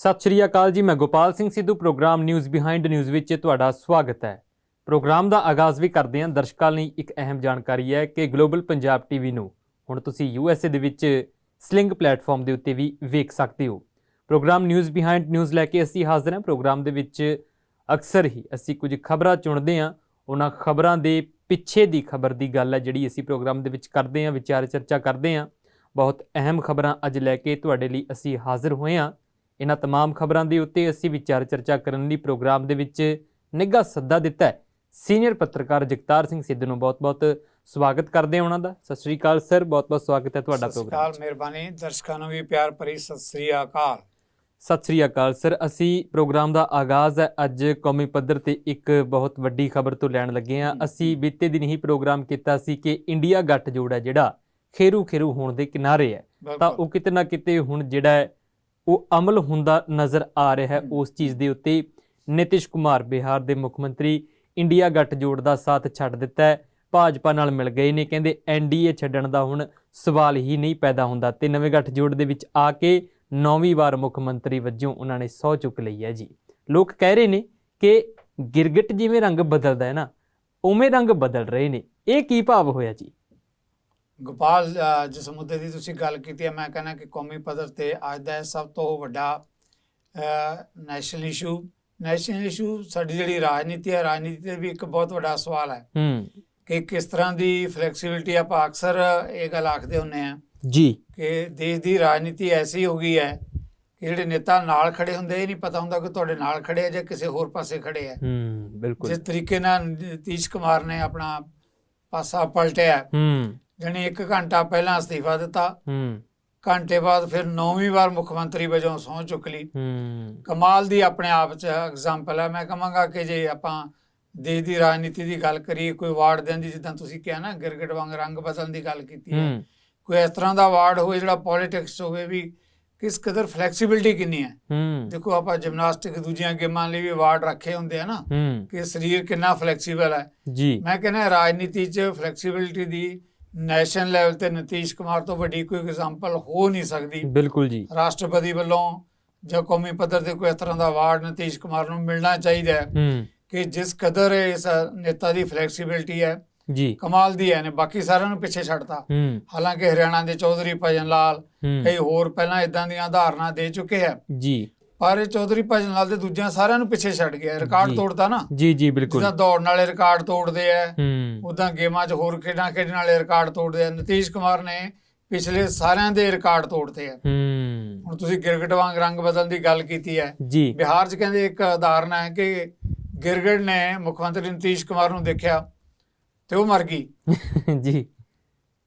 ਸਤਿ ਸ਼੍ਰੀ ਅਕਾਲ ਜੀ, ਮੈਂ Gopal Singh Sidhu, program news behind news ਵਿੱਚ ਤੁਹਾਡਾ ਸਵਾਗਤ ਹੈ। ਪ੍ਰੋਗਰਾਮ ਦਾ ਆਗਾਜ਼ ਵੀ ਕਰਦੇ ਹਾਂ। ਦਰਸ਼ਕਾਂ ਲਈ ਇੱਕ ਅਹਿਮ ਜਾਣਕਾਰੀ ਹੈ ਕਿ ਗਲੋਬਲ ਪੰਜਾਬ ਟੀਵੀ ਨੂੰ ਹੁਣ ਤੁਸੀਂ ਯੂਐਸਏ ਦੇ ਵਿੱਚ ਸਲਿੰਗ ਪਲੇਟਫਾਰਮ ਦੇ ਉੱਤੇ ਵੀ ਵੇਖ ਸਕਦੇ ਹੋ। ਪ੍ਰੋਗਰਾਮ ਨਿਊਜ਼ ਬਿਹਾਈਂਡ ਨਿਊਜ਼ ਲੈ ਕੇ ਅਸੀਂ ਹਾਜ਼ਰ ਹਾਂ। ਪ੍ਰੋਗਰਾਮ ਦੇ ਵਿੱਚ ਅਕਸਰ ਹੀ ਅਸੀਂ ਕੁਝ ਖਬਰਾਂ ਚੁਣਦੇ ਹਾਂ। ਉਹਨਾਂ ਖਬਰਾਂ ਦੇ ਪਿੱਛੇ ਦੀ ਖਬਰ ਦੀ ਗੱਲ ਹੈ, ਜਿਹੜੀ ਅਸੀਂ ਪ੍ਰੋਗਰਾਮ ਦੇ ਵਿੱਚ ਕਰਦੇ ਹਾਂ, ਵਿਚਾਰ ਚਰਚਾ ਕਰਦੇ ਹਾਂ। ਬਹੁਤ ਅਹਿਮ ਖਬਰਾਂ ਅੱਜ ਲੈ ਕੇ ਤੁਹਾਡੇ ਲਈ ਅਸੀਂ ਹਾਜ਼ਰ ਹੋਏ ਹਾਂ। ਇਹਨਾਂ तमाम ਖਬਰਾਂ ਦੇ ਉੱਤੇ ਅਸੀਂ ਵਿਚਾਰ ਚਰਚਾ ਕਰਨ ਲਈ ਪ੍ਰੋਗਰਾਮ ਦੇ ਵਿੱਚ ਨਿੱਘਾ ਸੱਦਾ ਦਿੱਤਾ ਹੈ ਸੀਨੀਅਰ ਪੱਤਰਕਾਰ ਜਗਤਾਰ ਸਿੰਘ ਸਿੱਧੂ ਨੂੰ ਬਹੁਤ-ਬਹੁਤ ਸਵਾਗਤ ਕਰਦੇ ਹਾਂ ਉਹਨਾਂ ਦਾ ਸਤਿ ਸ਼੍ਰੀ ਅਕਾਲ ਸਰ ਬਹੁਤ-ਬਹੁਤ ਸਵਾਗਤ ਹੈ ਤੁਹਾਡਾ ਸਤਿ ਸ਼੍ਰੀ ਪ੍ਰੋਗਰਾਮ ਅਕਾਲ ਮਿਹਰਬਾਨੀ ਦਰਸ਼ਕਾਂ ਨੂੰ ਵੀ ਪਿਆਰ ਭਰੀ ਸਤਿ ਸ੍ਰੀ ਅਕਾਲ ਸਤਿ ਸ਼੍ਰੀ ਅਕਾਲ ਸਰ ਅਸੀਂ ਪ੍ਰੋਗਰਾਮ ਦਾ ਆਗਾਜ਼ ਹੈ ਅੱਜ ਕੌਮੀ ਪੱਧਰ ਤੇ ਇੱਕ ਬਹੁਤ ਵੱਡੀ ਖਬਰ ਤੋਂ ਲੈਣ ਲੱਗੇ ਹਾਂ ਅਸੀਂ ਬੀਤੇ ਦਿਨ ਹੀ ਪ੍ਰੋਗਰਾਮ ਕੀਤਾ ਸੀ ਕਿ ਇੰਡੀਆ ਗੱਠਜੋੜ ਹੈ ਜਿਹੜਾ ਖੇਰੂ ਖੇਰੂ ਹੋਣ ਦੇ ਕਿਨਾਰੇ ਹੈ ਤਾਂ ਬਿਲਕੁਲ ਉਹ ਕਿਤੇ ਨਾ ਕਿਤੇ ਹੁਣ ਜਿਹੜਾ ਹੈ ਉਹ ਅਮਲ ਹੁੰਦਾ ਨਜ਼ਰ ਆ ਰਿਹਾ ਹੈ ਉਸ ਚੀਜ਼ ਦੇ ਉੱਤੇ। ਨਿਤਿਸ਼ ਕੁਮਾਰ ਬਿਹਾਰ ਦੇ ਮੁੱਖ ਮੰਤਰੀ ਇੰਡੀਆ ਗੱਠਜੋੜ ਦਾ ਸਾਥ ਛੱਡ ਦਿੱਤਾ ਹੈ। ਭਾਜਪਾ ਨਾਲ ਮਿਲ ਗਏ ਨੇ, ਕਹਿੰਦੇ ਐਨਡੀਏ ਛੱਡਣ ਦਾ ਹੁਣ ਸਵਾਲ ਹੀ ਨਹੀਂ ਪੈਦਾ ਹੁੰਦਾ ਤੇ ਨਵੇਂ ਗੱਠਜੋੜ ਦੇ ਵਿੱਚ ਆ ਕੇ ਨੌਵੀਂ ਵਾਰ ਮੁੱਖ ਮੰਤਰੀ ਵਜੋਂ ਉਹਨਾਂ ਨੇ ਸਹੁੰ ਚੁੱਕ ਲਈ ਹੈ ਜੀ। ਲੋਕ ਕਹਿ ਰਹੇ ਨੇ ਕਿ ਗਿਰਗਟ ਜਿਵੇਂ ਰੰਗ ਬਦਲਦਾ ਹੈ ਨਾ, ਉਵੇਂ ਰੰਗ ਬਦਲ ਰਹੇ ਨੇ। ਇਹ ਕੀ ਭਾਵ ਹੋਇਆ ਜੀ? ਗੋਪਾਲ ਜਿਸ ਮੁੱਦੇ ਦੀ ਤੁਸੀਂ ਗੱਲ ਕੀਤੀ ਹੈ ਮੈਂ ਕਹਿੰਦਾ ਕਿ ਕੌਮੀ ਪੱਧਰ ਤੇ ਅੱਜ ਦਾ ਸਭ ਤੋਂ ਵੱਡਾ ਨੈਸ਼ਨਲ ਇਸ਼ੂ ਨੈਸ਼ਨਲ ਇਸ਼ੂ ਸਾਡੀ ਜਿਹੜੀ ਰਾਜਨੀਤੀ ਹੈ ਰਾਜਨੀਤੀ ਤੇ ਵੀ ਇੱਕ ਬਹੁਤ ਵੱਡਾ ਸਵਾਲ ਹੈ ਹੂੰ। ਕਿ ਕਿਸ ਤਰ੍ਹਾਂ ਦੀ ਫਲੈਕਸੀਬਿਲਟੀ ਆਪਾਂ ਅਕਸਰ ਇਹ ਗੱਲ ਆਖਦੇ ਹੁੰਨੇ ਆ ਜੀ। ਕਿ ਦੇਸ਼ ਦੀ ਰਾਜਨੀਤੀ ਐਸੀ ਹੋ ਗਈ ਹੈ ਕਿ ਜਿਹੜੇ ਨੇਤਾ ਨਾਲ ਖੜੇ ਹੁੰਦੇ ਇਹ ਨਹੀਂ ਪਤਾ ਹੁੰਦਾ ਕਿ ਤੁਹਾਡੇ ਨਾਲ ਖੜੇ ਆ ਜਾਂ ਕਿਸੇ ਹੋਰ ਪਾਸੇ ਖੜੇ ਆ। ਹੂੰ ਬਿਲਕੁਲ। ਜਿਸ ਤਰੀਕੇ ਨਾਲ ਨਤੀਸ਼ ਕੁਮਾਰ ਨੇ ਆਪਣਾ ਪਾਸਾ ਪਲਟਿਆ। ਹੂੰ। ਜਣੀ 1 ਘੰਟਾ ਪਹਿਲਾਂ ਅਸਤੀਫਾ ਦਿੱਤਾ। ਹੂੰ। ਘੰਟੇ ਬਾਅਦ ਫਿਰ ਨੌਵੀਂ ਵਾਰ ਮੁੱਖ ਮੰਤਰੀ ਵਜੋਂ ਸਹੁੰ ਚੁੱਕ ਲਈ। ਹੂੰ। ਕਮਾਲ ਦੀ ਆਪਣੇ ਆਪ 'ਚ ਐਗਜ਼ਾਮਪਲ ਹੈ। ਮੈਂ ਕਹਾਂਗਾ ਕਿ ਜੇ ਆਪਾਂ ਦੇਸ਼ ਦੀ ਰਾਜਨੀਤੀ ਦੀ ਗੱਲ ਕਰੀਏ ਕੋਈ ਵਾਰਡ ਦੇਣ ਦੀ ਜਿੱਦਾਂ ਤੁਸੀਂ ਕਿਹਾ ਨਾ ਗਿਰਗਟ ਵਾਂਗ ਰੰਗ ਬਦਲਣ ਦੀ ਗੱਲ ਕੀਤੀ ਹੈ। ਕੋਈ ਇਸ ਤਰ੍ਹਾਂ ਦਾ ਵਾਰਡ ਹੋਵੇ ਜਿਹੜਾ ਪੋਲਿਟਿਕਸ ਹੋਵੇ ਵੀ ਕਿਸ ਕਦਰ ਫਲੈਕਸੀਬਿਲਟੀ ਕਿੰਨੀ ਹੈ। ਦੇਖੋ ਆਪਾਂ ਜਿਮਨਾਸਟਿਕ ਦੂਜੀਆਂ ਗੇਮਾਂ ਲਈ ਵੀ ਵਾਰਡ ਰੱਖੇ ਹੁੰਦੇ ਆ ਨਾ ਕਿ ਸਰੀਰ ਕਿੰਨਾ ਫਲੈਕਸੀਬਲ ਹੈ। ਜੀ। ਮੈਂ ਕਹਿੰਦਾ ਰਾਜਨੀਤੀ 'ਚ ਫਲੈਕਸੀਬਿਲਟੀ ਦੀ ਨੈਸ਼ਨਲ ਲੈਵਲ ਤੇ ਨਤੀਸ਼ ਕੁਮਾਰ ਤੋਂ ਵੱਡੀ ਕੋਈ ਐਗਜ਼ਾਮਪਲ ਹੋ ਨਹੀਂ ਸਕਦੀ। ਬਿਲਕੁਲ ਜੀ। ਰਾਸ਼ਟਰਪਤੀ ਵੱਲੋਂ ਜਾਂ ਕੌਮੀ ਪੱਧਰ ਤੇ ਕੋਈ ਇਸ ਤਰ੍ਹਾਂ ਦਾ ਅਵਾਰਡ ਨਤੀਸ਼ ਕੁਮਾਰ ਨੂੰ ਮਿਲਣਾ ਚਾਹੀਦਾ ਹੈ ਕਿ ਜਿਸ ਕਦਰ ਇਸ ਨੇਤਾ ਦੀ ਫਲੈਕਸੀਬਿਲਟੀ ਹੈ ਜੀ। ਕਮਾਲ ਦੀ ਹੈ ਨੇ ਬਾਕੀ ਸਾਰਿਆਂ ਨੂੰ ਪਿੱਛੇ ਛੱਡਤਾ। ਹਾਲਾਂਕਿ ਹਰਿਆਣਾ ਦੇ ਚੌਧਰੀ ਭਜਨ ਲਾਲ ਕਈ ਹੋਰ ਪਹਿਲਾਂ ਇਦਾਂ ਦੀਆਂ ਉਦਾਹਰਨਾਂ ਦੇ ਚੁੱਕੇ ਹੈ। ਜੀ। ਪਰ ਇਹ ਚੌਧਰੀ ਭਜਨ ਲਾਲ ਦੇ ਦੂਜਿਆਂ ਸਾਰਿਆਂ ਨੂੰ ਪਿੱਛੇ ਛੱਡ ਗਿਆ ਰਿਕਾਰਡ। ਤੋੜਦਾ ਨਾ। ਜੀ ਜੀ ਬਿਲਕੁਲ। ਜਿੱਦਾਂ ਦੌੜਨ ਵਾਲੇ ਰਿਕਾਰਡ ਤੋੜਦੇ ਆ ਹੂੰ। ਉਦਾਂ ਗੇਮਾਂ 'ਚ ਹੋਰ ਖੇਡਾਂ ਖੇਡਣ ਵਾਲੇ ਰਿਕਾਰਡ ਤੋੜਦੇ ਆ। ਨਤੀਸ਼ ਕੁਮਾਰ ਨੇ ਪਿਛਲੇ ਸਾਰਿਆਂ ਦੇ ਰਿਕਾਰਡ ਤੋੜਦੇ ਆ। ਹੂੰ। ਹੁਣ ਤੁਸੀਂ ਗਿਰਗਟ ਵਾਂਗ ਰੰਗ ਬਦਲਣ ਦੀ ਗੱਲ ਕੀਤੀ ਹੈ। ਜੀ। ਬਿਹਾਰ 'ਚ ਕਹਿੰਦੇ ਇੱਕ ਉਦਾਹਰਨ ਹੈ ਕਿ ਗਿਰਗਟ ਨੇ ਮੁੱਖ ਮੰਤਰੀ ਨਤੀਸ਼ ਕੁਮਾਰ ਨੂੰ ਦੇਖਿਆ ਤੇ ਉਹ ਮਰ ਗਈ। ਜੀ।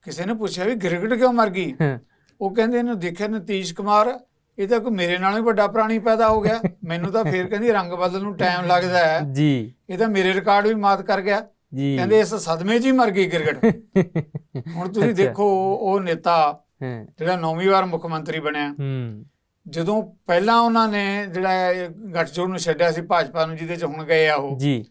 ਕਿਸੇ ਨੇ ਪੁੱਛਿਆ ਵੀ ਗਿਰਗਟ ਕਿਉਂ ਮਰ ਗਈ? ਹਾਂ, ਉਹ ਕਹਿੰਦੇ ਇਹਨੂੰ ਦੇਖਿਆ ਨਤੀਸ਼ ਕੁਮਾਰ ਇਹ ਤਾਂ ਕੋਈ ਮੇਰੇ ਨਾਲੋਂ ਹੀ ਵੱਡਾ ਪ੍ਰਾਣੀ ਪੈਦਾ ਹੋ ਗਿਆ। ਮੈਨੂੰ ਤਾਂ ਫੇਰ ਕਹਿੰਦੀ ਰੰਗ ਬਦਲਣ ਨੂੰ ਟਾਈਮ ਲੱਗਦਾ ਹੈ। ਜੀ। ਇਹ ਤਾਂ ਮੇਰੇ ਰਿਕਾਰਡ ਵੀ ਮਾਤ ਕਰ ਗਿਆ। ਜੀ। ਕਹਿੰਦੇ ਇਸ ਸਦਮੇ 'ਚ ਹੀ ਮਰ ਗਈ ਗਿਰਗਟ ਹੁਣ ਤੁਸੀਂ। ਦੇਖੋ ਉਹ ਨੇਤਾ ਜਿਹੜਾ ਨੌਵੀਂ ਵਾਰ ਮੁੱਖ ਮੰਤਰੀ ਬਣਿਆ। ਜਦੋਂ ਪਹਿਲਾਂ ਉਹਨਾਂ ਨੇ ਜਿਹੜਾ ਗੱਠਜੋੜ ਨੂੰ ਛੱਡਿਆ ਸੀ ਭਾਜਪਾ ਨੂੰ ਜਿਹਦੇ 'ਚ ਹੁਣ ਗਏ ਆ ਉਹ ਜੀ।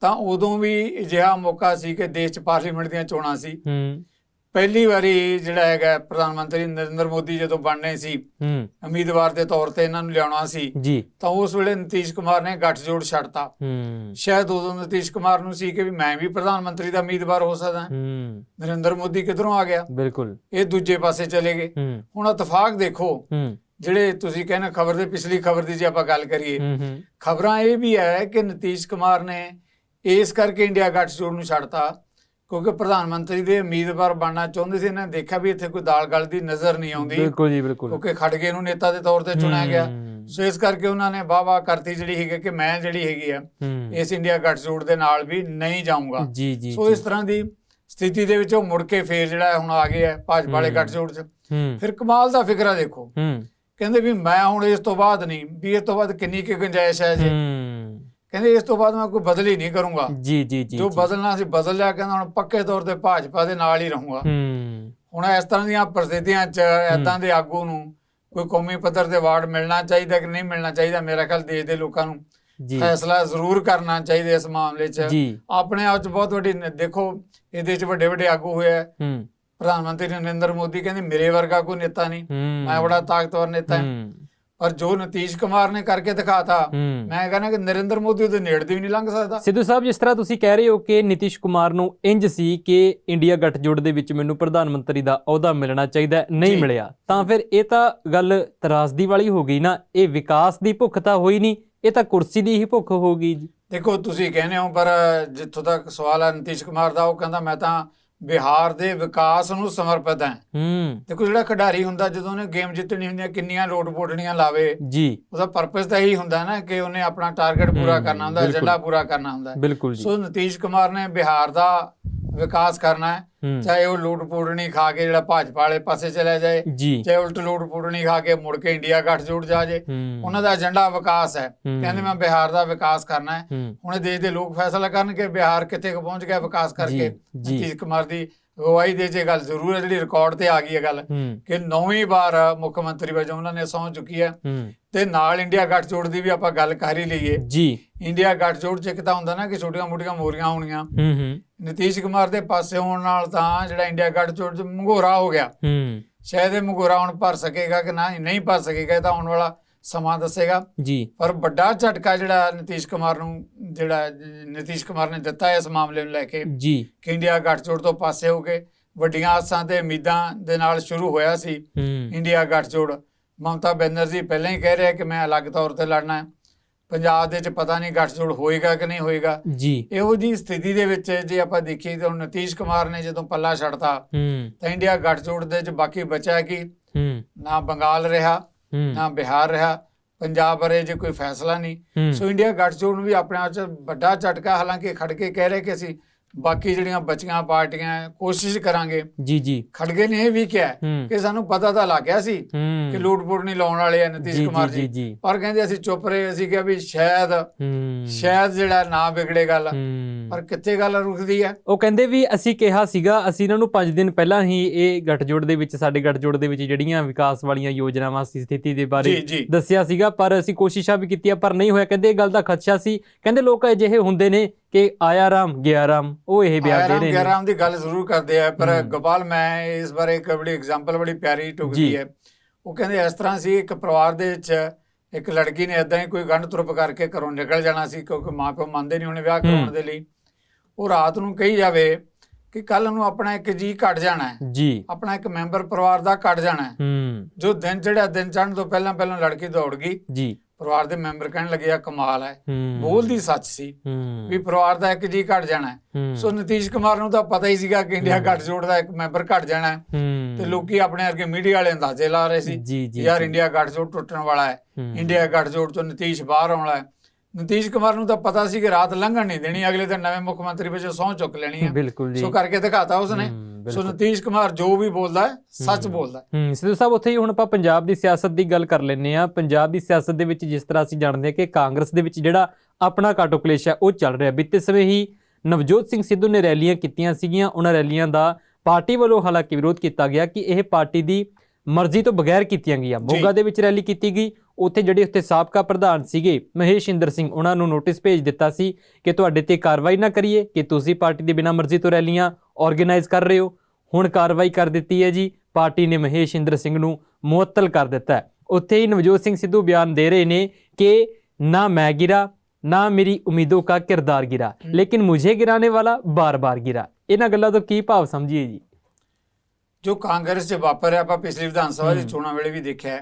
ਤਾਂ ਉਦੋਂ ਵੀ ਅਜਿਹਾ ਮੌਕਾ ਸੀ ਕਿ ਦੇਸ਼ 'ਚ ਪਾਰਲੀਮੈਂਟ ਦੀਆਂ ਚੋਣਾਂ ਸੀ। ਹੂੰ। ਪਹਿਲੀ ਵਾਰੀ ਜਿਹੜਾ ਹੈਗਾ ਪ੍ਰਧਾਨ ਮੰਤਰੀ ਨਰਿੰਦਰ ਮੋਦੀ ਜਦੋਂ ਬਣਨੇ ਸੀ ਹੂੰ। ਉਮੀਦਵਾਰ ਦੇ ਤੌਰ ਤੇ ਇਹਨਾਂ ਨੂੰ ਲਿਆਉਣਾ ਸੀ ਜੀ। ਤਾਂ ਉਸ ਵੇਲੇ ਨਤੀਸ਼ ਕੁਮਾਰ ਨੇ ਗੱਠਜੋੜ ਛੱਡਤਾ। ਹੂੰ। ਸ਼ਾਇਦ ਉਦੋਂ ਨਤੀਸ਼ ਕੁਮਾਰ ਨੂੰ ਸੀ ਕਿ ਵੀ ਮੈਂ ਵੀ ਪ੍ਰਧਾਨ ਮੰਤਰੀ ਦਾ ਉਮੀਦਵਾਰ ਹੋ ਸਕਦਾ। ਹੂੰ। ਨਰਿੰਦਰ ਮੋਦੀ ਕਿੱਧਰੋਂ ਆ ਗਿਆ? ਬਿਲਕੁਲ। ਇਹ ਦੂਜੇ ਪਾਸੇ ਚਲੇ ਗਏ। ਹੂੰ। ਹੁਣ ਇਤਫਾਕ ਦੇਖੋ ਹੂੰ। ਜਿਹੜੇ ਤੁਸੀਂ ਕਹਿੰਦੇ ਖਬਰ ਦੇ ਪਿਛਲੀ ਖਬਰ ਦੀ ਜੇ ਆਪਾਂ ਗੱਲ ਕਰੀਏ ਹੂੰ ਹੂੰ। ਖਬਰਾਂ ਇਹ ਵੀ ਹੈ ਕਿ ਨਤੀਸ਼ ਕੁਮਾਰ ਨੇ ਇਸ ਕਰਕੇ ਇੰਡੀਆ ਗੱਠਜੋੜ ਨੂੰ ਛੱਡਤਾ ਕਿਉਂਕਿ ਪ੍ਰਧਾਨ ਮੰਤਰੀ ਦੇ ਉਮੀਦਵਾਰ ਬਣਨਾ ਚਾਹੁੰਦੇ ਸੀ ਇਹਨਾਂ ਨੇ ਦੇਖਿਆ ਵੀ ਇੱਥੇ ਕੋਈ ਦਾਲ ਗਲ ਦੀ ਨਜ਼ਰ ਨਹੀਂ ਆਉਂਦੀ। ਬਿਲਕੁਲ ਜੀ ਬਿਲਕੁਲ। ਕਿਉਂਕਿ ਖੜਗੇ ਨੂੰ ਨੇਤਾ ਦੇ ਤੌਰ ਤੇ ਚੁਣਿਆ ਗਿਆ। ਸੋ ਇਸ ਕਰਕੇ ਉਹਨਾਂ ਨੇ ਵਾਹ ਕਰਤੀ ਜਿਹੜੀ ਹੈਗੀ ਕਿ ਮੈਂ ਜਿਹੜੀ ਹੈਗੀ ਆ ਇਸ ਇੰਡੀਆ ਗੱਠਜੋੜ ਦੇ ਨਾਲ ਵੀ ਨਹੀਂ ਜਾਊਂਗਾ। ਜੀ ਜੀ ਸੋ ਇਸ ਤਰ੍ਹਾਂ ਦੀ ਸਥਿਤੀ ਦੇ ਵਿੱਚ ਉਹ ਮੁੜ ਕੇ ਫੇਰ ਜਿਹੜਾ ਹੁਣ ਆ ਗਏ ਆ ਭਾਜਪਾ ਵਾਲੇ। ਗੱਠਜੋੜ 'ਚ। ਫਿਰ ਕਮਾਲ ਦਾ ਫਿਕਰਾ ਦੇਖੋ। ਕਹਿੰਦੇ ਵੀ ਮੈਂ ਹੁਣ ਇਸ ਤੋਂ ਬਾਅਦ ਨਹੀਂ ਵੀ ਇਸ ਤੋਂ ਬਾਅਦ ਕਿੰਨੀ ਕੀ ਗੁੰਜਾਇਸ਼ ਹੈ ਜੀ। ਕਹਿੰਦੇ ਇਸ ਤੋਂ ਬਾਅਦ ਮੈਂ ਕੋਈ ਬਦਲ ਹੀ ਨਹੀਂ ਕਰੂੰਗਾ। ਜੀ ਜੀ ਜੀ ਜੋ। ਬਦਲਣਾ ਸੀ ਬਦਲ ਲਿਆ ਕਹਿੰਦਾ ਹੁਣ ਪੱਕੇ ਤੌਰ ਤੇ ਭਾਜਪਾ ਦੇ ਨਾਲ ਹੀ ਰਹੂੰਗਾ। ਹੂੰ। ਹੁਣ ਇਸ ਤਰ੍ਹਾਂ ਦੀਆਂ ਪ੍ਰਸਥਿਤੀਆਂ 'ਚ ਐਦਾਂ ਦੇ ਆਗੂ ਨੂੰ ਕੋਈ ਕੌਮੀ ਪੱਧਰ ਤੇ ਅਵਾਰਡ ਮਿਲਣਾ ਚਾਹੀਦਾ ਕਿ ਨਹੀਂ ਮਿਲਣਾ ਚਾਹੀਦਾ ਮੇਰਾ ਖਿਆਲ ਦੇਸ਼ ਦੇ ਲੋਕਾਂ ਨੂੰ ਜੀ। ਫੈਸਲਾ ਜ਼ਰੂਰ ਕਰਨਾ ਚਾਹੀਦਾ ਇਸ ਮਾਮਲੇ 'ਚ। ਆਪਣੇ ਆਪ 'ਚ ਬਹੁਤ ਵੱਡੀ ਦੇਖੋ ਇਹਦੇ 'ਚ ਵੱਡੇ ਵੱਡੇ ਆਗੂ ਹੋਏ ਆ। ਹੂੰ। ਪ੍ਰਧਾਨ ਮੰਤਰੀ ਨਰਿੰਦਰ ਮੋਦੀ ਕਹਿੰਦੇ ਮੇਰੇ ਵਰਗਾ ਕੋਈ ਨੇਤਾ ਨਹੀਂ। ਮੈਂ ਬੜਾ ਤਾਕਤਵਰ ਨੇਤਾ ਹਾਂ। ਪਰ ਜੋ ਨਤੀਸ਼ ਕੁਮਾਰ ਨੇ ਕਰਕੇ ਦਿਖਾਤਾ ਮੈਂ ਕਹਿੰਦਾ ਕਿ ਨਰਿੰਦਰ ਮੋਦੀ ਉਹਦੇ ਨੇੜੇ ਦੀ ਵੀ ਨਹੀਂ ਲੰਘ ਸਕਦਾ। ਸਿੱਧੂ ਸਾਹਿਬ ਜਿਸ ਤਰ੍ਹਾਂ ਤੁਸੀਂ ਕਹਿ ਰਹੇ ਹੋ ਕਿ ਨਿਤਿਸ਼ ਕੁਮਾਰ ਨੂੰ ਇੰਜ ਸੀ ਕਿ ਇੰਡੀਆ ਗੱਠਜੋੜ ਦੇ ਵਿੱਚ ਮੈਨੂੰ ਪ੍ਰਧਾਨ ਮੰਤਰੀ ਦਾ ਅਹੁਦਾ ਮਿਲਣਾ ਚਾਹੀਦਾ ਨਹੀਂ। ਮਿਲਿਆ ਤਾਂ ਫਿਰ ਇਹ ਤਾਂ ਗੱਲ ਤਰਾਸਦੀ ਵਾਲੀ ਹੋ ਗਈ ਨਾ ਇਹ ਵਿਕਾਸ ਦੀ ਭੁੱਖ ਤਾਂ ਹੋਈ ਨਹੀਂ ਇਹ ਤਾਂ ਕੁਰਸੀ ਦੀ ਹੀ ਭੁੱਖ ਹੋ ਗਈ ਜੀ। ਦੇਖੋ ਤੁਸੀਂ ਕਹਿੰਦੇ ਹੋ ਪਰ ਜਿੱਥੋਂ ਤੱਕ ਸਵਾਲ ਹੈ ਨਤੀਸ਼ ਕੁਮਾਰ ਦਾ ਉਹ ਕਹਿੰਦਾ ਮੈਂ ਤਾਂ ਬਿਹਾਰ ਦੇ ਵਿਕਾਸ ਨੂੰ ਸਮਰਪਿਤ ਹਾਂ ਹੂੰ ਦੇਖੋ ਜਿਹੜਾ ਖਿਡਾਰੀ ਹੁੰਦਾ ਜਦੋਂ ਉਹਨੇ ਗੇਮ ਜਿੱਤਣੀ ਹੁੰਦੀ ਹੈ ਕਿੰਨੀਆਂ ਲੋਡ ਪੋਟਣੀਆਂ ਲਾਵੇ ਜੀ ਉਹਦਾ ਪਰਪਸ ਤਾਂ ਇਹੀ ਹੁੰਦਾ ਨਾ ਕਿ ਉਹਨੇ ਆਪਣਾ ਟਾਰਗੇਟ ਪੂਰਾ ਕਰਨਾ ਹੁੰਦਾ। ਏਜੰਡਾ ਪੂਰਾ ਕਰਨਾ ਹੁੰਦਾ। ਬਿਲਕੁਲ ਜੀ ਸੋ ਨਤੀਸ਼ ਕੁਮਾਰ ਨੇ ਬਿਹਾਰ ਦਾ ਵਿਕਾਸ ਕਰਨਾ ਹੈ। ਚਾਹੇ ਉਹ ਲੂਟ ਪੂੜਣੀ ਖਾ ਕੇ ਜਿਹੜਾ ਭਾਜਪਾ ਵਾਲੇ ਪਾਸੇ ਚਲਾ ਜਾਏ ਜੀ। ਚਾਹੇ ਉਲਟ ਲੂਟ ਪੂੜਣੀ ਖਾ ਕੇ ਮੁੜ ਕੇ ਇੰਡੀਆ ਗੱਠਜੋੜ ਜਾ ਜੇ। ਹੂੰ। ਉਹਨਾਂ ਦਾ ਏਜੰਡਾ ਵਿਕਾਸ ਹੈ। ਕਹਿੰਦੇ ਮੈਂ ਬਿਹਾਰ ਦਾ ਵਿਕਾਸ ਕਰਨਾ ਹੈ। ਹੁਣ ਦੇਸ਼ ਦੇ ਲੋਕ ਫੈਸਲਾ ਕਰਨਗੇ ਬਿਹਾਰ ਕਿੱਥੇ ਕੁ ਪਹੁੰਚ ਗਿਆ ਵਿਕਾਸ ਕਰਕੇ। ਜੀ। ਨਤੀਸ਼ ਕੁਮਾਰ ਦੀ ਅਗਵਾਈ ਦੇ ਜੇ ਗੱਲ ਜ਼ਰੂਰ ਹੈ ਜਿਹੜੀ ਰਿਕਾਰਡ ਤੇ ਆ ਗਈ ਹੈ ਗੱਲ ਕਿ ਨੌਵੀਂ ਵਾਰ ਮੁੱਖ ਮੰਤਰੀ ਵਜੋਂ ਉਹਨਾਂ ਨੇ ਸਹੁੰ ਚੁੱਕੀ ਹੈ। ਤੇ ਨਾਲ ਇੰਡੀਆ ਗੱਠਜੋੜ ਦੀ ਵੀ ਆਪਾਂ ਗੱਲ ਕਰ ਹੀ ਲਈਏ। ਜੀ। ਇੰਡੀਆ ਗੱਠਜੋੜ ਚ ਇੱਕ ਤਾਂ ਹੁੰਦਾ ਨਾ ਕਿ ਛੋਟੀਆਂ ਮੋਟੀਆਂ ਮੋਰੀਆਂ ਹੋਣੀਆਂ ਹੂੰ ਹੂੰ। ਨਤੀਸ਼ ਕੁਮਾਰ ਦੇ ਪਾਸੇ ਹੋਣ ਨਾਲ ਤਾਂ ਜਿਹੜਾ ਇੰਡੀਆ ਗੱਠਜੋੜ ਚ ਮੰਗੋਰਾ ਹੋ ਗਿਆ। ਹੂੰ। ਸ਼ਾਇਦ ਇਹ ਮੰਗੋਰਾ ਹੁਣ ਭਰ ਸਕੇਗਾ ਕਿ ਨਾ ਨਹੀਂ ਭਰ ਸਕੇਗਾ ਇਹ ਤਾਂ ਆਉਣ ਵਾਲਾ ਸਮਾਂ ਦੱਸੇਗਾ। ਜੀ। ਪਰ ਵੱਡਾ ਝਟਕਾ ਜਿਹੜਾ ਨਤੀਸ਼ ਕੁਮਾਰ ਨੂੰ ਜਿਹੜਾ ਨਤੀਸ਼ ਕੁਮਾਰ ਨੇ ਦਿੱਤਾ ਇਸ ਮਾਮਲੇ ਨੂੰ ਲੈ ਕੇ ਜੀ। ਕਿ ਇੰਡੀਆ ਗੱਠਜੋੜ ਤੋਂ ਪਾਸੇ ਹੋ ਕੇ ਵੱਡੀਆਂ ਆਸਾਂ ਤੇ ਉਮੀਦਾਂ ਦੇ ਨਾਲ ਸ਼ੁਰੂ ਹੋਇਆ ਸੀ। ਇੰਡੀਆ ਗੱਠਜੋੜ ਮਮਤਾ ਬੈਨਰਜੀ ਪਹਿਲਾਂ ਹੀ ਕਹਿ ਰਿਹਾ ਕਿ ਮੈਂ ਅਲੱਗ ਤੌਰ ਤੇ ਲੜਨਾ ਹੈ। ਪੰਜਾਬ ਦੇ ਵਿੱਚ ਪਤਾ ਨਹੀਂ ਗੱਠਜੋੜ ਹੋਏਗਾ ਕਿ ਨਹੀਂ ਹੋਏਗਾ। ਜੀ। ਇਹੋ ਜੀ ਸਥਿਤੀ ਦੇ ਵਿੱਚ ਜੇ ਆਪਾਂ ਦੇਖੀਏ ਤਾਂ ਨਤੀਸ਼ ਕੁਮਾਰ ਨੇ ਜਦੋਂ ਪੱਲਾ ਛੱਡਤਾ ਤਾਂ ਇੰਡੀਆ ਗੱਠਜੋੜ ਦੇ ਵਿੱਚ ਬਾਕੀ ਬਚਿਆ ਕਿ? ਨਾ ਬੰਗਾਲ ਰਿਹਾ। ਨਾ ਬਿਹਾਰ ਰਿਹਾ ਪੰਜਾਬ ਬਾਰੇ ਜੇ ਕੋਈ ਫੈਸਲਾ ਨਹੀਂ। ਸੋ ਇੰਡੀਆ ਗੱਠਜੋੜ ਨੂੰ ਵੀ ਆਪਣੇ ਆਪ 'ਚ ਵੱਡਾ ਝਟਕਾ ਹਾਲਾਂਕਿ ਖੜ ਕੇ ਕਹਿ ਰਹੇ ਕਿ ਅਸੀਂ ਬਾਕੀ ਜਿਹੜੀਆਂ ਬਚੀਆਂ ਪਾਰਟੀਆਂ ਕੋਸ਼ਿਸ਼ ਕਰਾਂਗੇ। ਜੀ ਜੀ। ਖੜਗੇ ਨੇ ਇਹ ਵੀ ਕਿਹਾ ਕਿ ਸਾਨੂੰ ਪਤਾ ਤਾਂ ਲੱਗ ਗਿਆ ਸੀ ਕਿ ਲੂਟਪੁਟ ਨਹੀਂ ਲਾਉਣ ਵਾਲੇ ਆ ਨਤੀਸ਼ ਕੁਮਾਰ ਜੀ। ਪਰ ਕਹਿੰਦੇ ਅਸੀਂ ਚੁੱਪ ਰਹੇ ਅਸੀਂ ਕਿਹਾ ਵੀ ਸ਼ਾਇਦ ਸ਼ਾਇਦ ਜਿਹੜਾ ਨਾ ਵਿਗੜੇ ਗੱਲ। ਪਰ ਕਿੱਥੇ ਗੱਲ ਰੁਕਦੀ ਹੈ? ਉਹ ਕਹਿੰਦੇ ਵੀ ਅਸੀਂ ਕਿਹਾ ਸੀਗਾ ਅਸੀਂ ਇਹਨਾਂ ਨੂੰ 5 ਦਿਨ ਪਹਿਲਾਂ ਹੀ ਇਹ ਗੱਠਜੋੜ ਦੇ ਵਿੱਚ ਸਾਡੇ ਗੱਠਜੋੜ ਦੇ ਵਿੱਚ ਜਿਹੜੀਆਂ ਵਿਕਾਸ ਵਾਲੀਆਂ ਯੋਜਨਾਵਾਂ ਸੀ ਸਥਿਤੀ ਦੇ ਬਾਰੇ ਦੱਸਿਆ ਸੀਗਾ ਪਰ ਅਸੀਂ ਕੋਸ਼ਿਸ਼ਾਂ ਵੀ ਕੀਤੀਆਂ ਪਰ ਨਹੀਂ ਹੋਇਆ। ਕਹਿੰਦੇ ਇਹ ਗੱਲ ਦਾ ਖਦਸ਼ਾ ਸੀ। ਕਹਿੰਦੇ ਲੋਕ ਅਜਿਹੇ ਹੁੰਦੇ ਨੇ ਕਿ ਆਇਆ ਰਾਮ ਗਿਆ ਰਾਮ ਉਹ ਇਹ ਬਿਆਨ ਦੇ ਰਹੇ ਨੇ। ਗਰਾਮ ਦੀ ਗੱਲ ਜ਼ਰੂਰ ਕਰਦੇ ਆ ਪਰ। ਗੋਪਾਲ ਮੈਂ ਇਸ ਬਾਰੇ ਇੱਕ ਬੜੀ ਐਗਜ਼ਾਮਪਲ ਬੜੀ ਪਿਆਰੀ। ਟੁਕਦੀ ਹੈ। ਉਹ ਕਹਿੰਦੇ ਇਸ ਤਰ੍ਹਾਂ ਸੀ ਇੱਕ ਪਰਿਵਾਰ ਦੇ ਵਿੱਚ ਇੱਕ ਲੜਕੀ ਨੇ ਇਦਾਂ ਹੀ ਕੋਈ ਗੰਢ ਤੁਰਪ ਕਰਕੇ ਘਰੋਂ ਨਿਕਲ ਜਾਣਾ ਸੀ ਕਿਉਂਕਿ ਮਾਪਿਓ ਮੰਨਦੇ ਨਹੀਂ ਉਹਨੇ ਵਿਆਹ ਕਰਾਉਣ ਦੇ ਲਈ। ਉਹ ਰਾਤ ਨੂੰ ਕਹੀ ਜਾਵੇ ਕਿ ਕੱਲ ਨੂੰ ਆਪਣਾ ਇੱਕ ਜੀ ਘਟ ਜਾਣਾ ਹੈ। ਜੀ। ਆਪਣਾ ਇੱਕ ਮੈਂਬਰ ਪਰਿਵਾਰ ਦਾ ਘਟ ਜਾਣਾ ਹੈ। ਹੂੰ। ਜੋ ਦਿਨ ਜਿਹੜਾ ਦਿਨ ਚੜ੍ਹਨ ਤੋਂ ਪਹਿਲਾਂ ਪਹਿਲਾਂ ਲੜਕੀ ਦੌੜ ਗਈ। ਜੀ। ਪਰਿਵਾਰ ਦੇ ਮੈਂਬਰ ਕਹਿਣ ਲੱਗੇ ਆ ਕਮਾਲ ਹੈ। ਬੋਲਦੀ ਸੱਚ ਸੀ ਵੀ ਪਰਿਵਾਰ ਦਾ ਇੱਕ ਜੀ ਘਟ ਜਾਣਾ ਸੋ ਨਤੀਸ਼ ਕੁਮਾਰ ਨੂੰ ਤਾਂ ਪਤਾ ਹੀ ਸੀਗਾ ਕਿ ਇੰਡੀਆ ਗੱਠਜੋੜ ਦਾ ਇੱਕ ਮੈਂਬਰ ਘਟ ਜਾਣਾ ਤੇ ਲੋਕੀ ਆਪਣੇ ਵਰਗੇ ਮੀਡੀਆ ਵਾਲੇ ਅੰਦਾਜ਼ੇ ਲਾ ਰਹੇ ਸੀ ਯਾਰ। ਇੰਡੀਆ ਗੱਠਜੋੜ ਟੁੱਟਣ ਵਾਲਾ ਹੈ। ਇੰਡੀਆ ਗੱਠਜੋੜ ਤੋਂ ਨਤੀਸ਼ ਬਾਹਰ ਆਉਣ ਹੈ। ਨਤੀਸ਼ ਕੁਮਾਰ ਨੂੰ ਤਾਂ ਪਤਾ ਸੀ ਕਿ ਰਾਤ ਲੰਘਣ ਨਹੀਂ ਦੇਣੀ ਅਗਲੇ ਦਿਨ ਨਵੇਂ ਮੁੱਖ ਮੰਤਰੀ ਵਜੋਂ ਸਹੁੰ ਚੁੱਕ ਲੈਣੀ ਹੈ ਬਿਲਕੁਲ ਜੀ। ਸੋ ਕਰਕੇ ਦਿਖਾਤਾ ਉਸਨੇ। ਸੋ। ਨਤੀਸ਼ ਕੁਮਾਰ ਜੋ ਵੀ ਬੋਲਦਾ ਹੈ ਸੱਚ। ਬੋਲਦਾ ਹੈ। ਹੂੰ ਸਿੱਧੂ ਸਾਹਿਬ ਉੱਥੇ ਹੀ ਹੁਣ ਆਪਾਂ ਪੰਜਾਬ ਦੀ ਸਿਆਸਤ ਦੀ ਗੱਲ ਕਰ ਲੈਂਦੇ ਆ ਪੰਜਾਬ ਦੀ ਸਿਆਸਤ ਦੇ ਵਿੱਚ ਜਿਸ ਤਰ੍ਹਾਂ ਅਸੀਂ ਜਾਣਦੇ ਹਾਂ ਕਿ ਕਾਂਗਰਸ ਦੇ ਵਿੱਚ ਜਿਹੜਾ ਆਪਣਾ ਕਾਟੋ ਕਲੇਸ਼ ਹੈ ਉਹ ਚੱਲ ਰਿਹਾ। ਬੀਤੇ ਸਮੇਂ ਹੀ ਨਵਜੋਤ ਸਿੰਘ ਸਿੱਧੂ ਨੇ ਰੈਲੀਆਂ ਕੀਤੀਆਂ ਸੀਗੀਆਂ। ਉਹਨਾਂ ਰੈਲੀਆਂ ਦਾ ਪਾਰਟੀ ਵੱਲੋਂ ਹਾਲਾਂਕਿ ਵਿਰੋਧ ਕੀਤਾ ਗਿਆ ਕਿ ਇਹ ਪਾਰਟੀ ਦੀ ਮਰਜ਼ੀ ਤੋਂ ਬਗੈਰ ਕੀਤੀਆਂ ਗਈਆਂ। ਮੋਗਾ ਦੇ ਵਿੱਚ ਰੈਲੀ ਕੀਤੀ ਗਈ। ਉੱਥੇ ਜਿਹੜੇ ਉੱਥੇ ਸਾਬਕਾ ਪ੍ਰਧਾਨ ਸੀਗੇ ਮਹੇਸ਼ ਇੰਦਰ ਸਿੰਘ ਉਹਨਾਂ ਨੂੰ ਨੋਟਿਸ ਭੇਜ ਦਿੱਤਾ ਸੀ ਕਿ ਤੁਹਾਡੇ ਤੇ ਕਾਰਵਾਈ ਨਾ ਕਰੀਏ ਕਿ ਤੁਸੀਂ ਪਾਰਟੀ ਦੇ ਬਿਨਾਂ ਮਰਜ਼ੀ ਤੋਂ ਰੈਲੀਆਂ ਆਰਗੇਨਾਈਜ਼ ਕਰ ਰਹੇ ਹੋ। ਹੁਣ ਕਾਰਵਾਈ ਕਰ ਦਿੱਤੀ ਹੈ ਜੀ। ਪਾਰਟੀ ਨੇ ਮਹੇਸ਼ ਇੰਦਰ ਸਿੰਘ ਨੂੰ ਮੁਅੱਤਲ ਕਰ ਦਿੱਤਾ ਉੱਥੇ ਹੀ ਨਵਜੋਤ ਸਿੰਘ ਸਿੱਧੂ ਬਿਆਨ ਦੇ ਰਹੇ ਨੇ ਕਿ ਨਾ ਮੈਂ ਗਿਰਾ ਨਾ ਮੇਰੀ ਉਮੀਦੋਂ ਦਾ ਕਿਰਦਾਰ ਗਿਰਾ ਲੇਕਿਨ ਮੁਝੇ ਗਿਰਾਨੇ ਵਾਲਾ ਬਾਰ-ਬਾਰ ਗਿਰਾ। ਇਹਨਾਂ ਗੱਲਾਂ ਤੋਂ ਕੀ ਭਾਵ ਸਮਝੀਏ ਜੀ? ਜੋ ਕਾਂਗਰਸ 'ਚ ਵਾਪਰਿਆ ਆਪਾਂ ਪਿਛਲੀ ਵਿਧਾਨ ਸਭਾ ਦੀ ਚੋਣਾਂ ਵੇਲੇ ਵੀ ਦੇਖਿਆ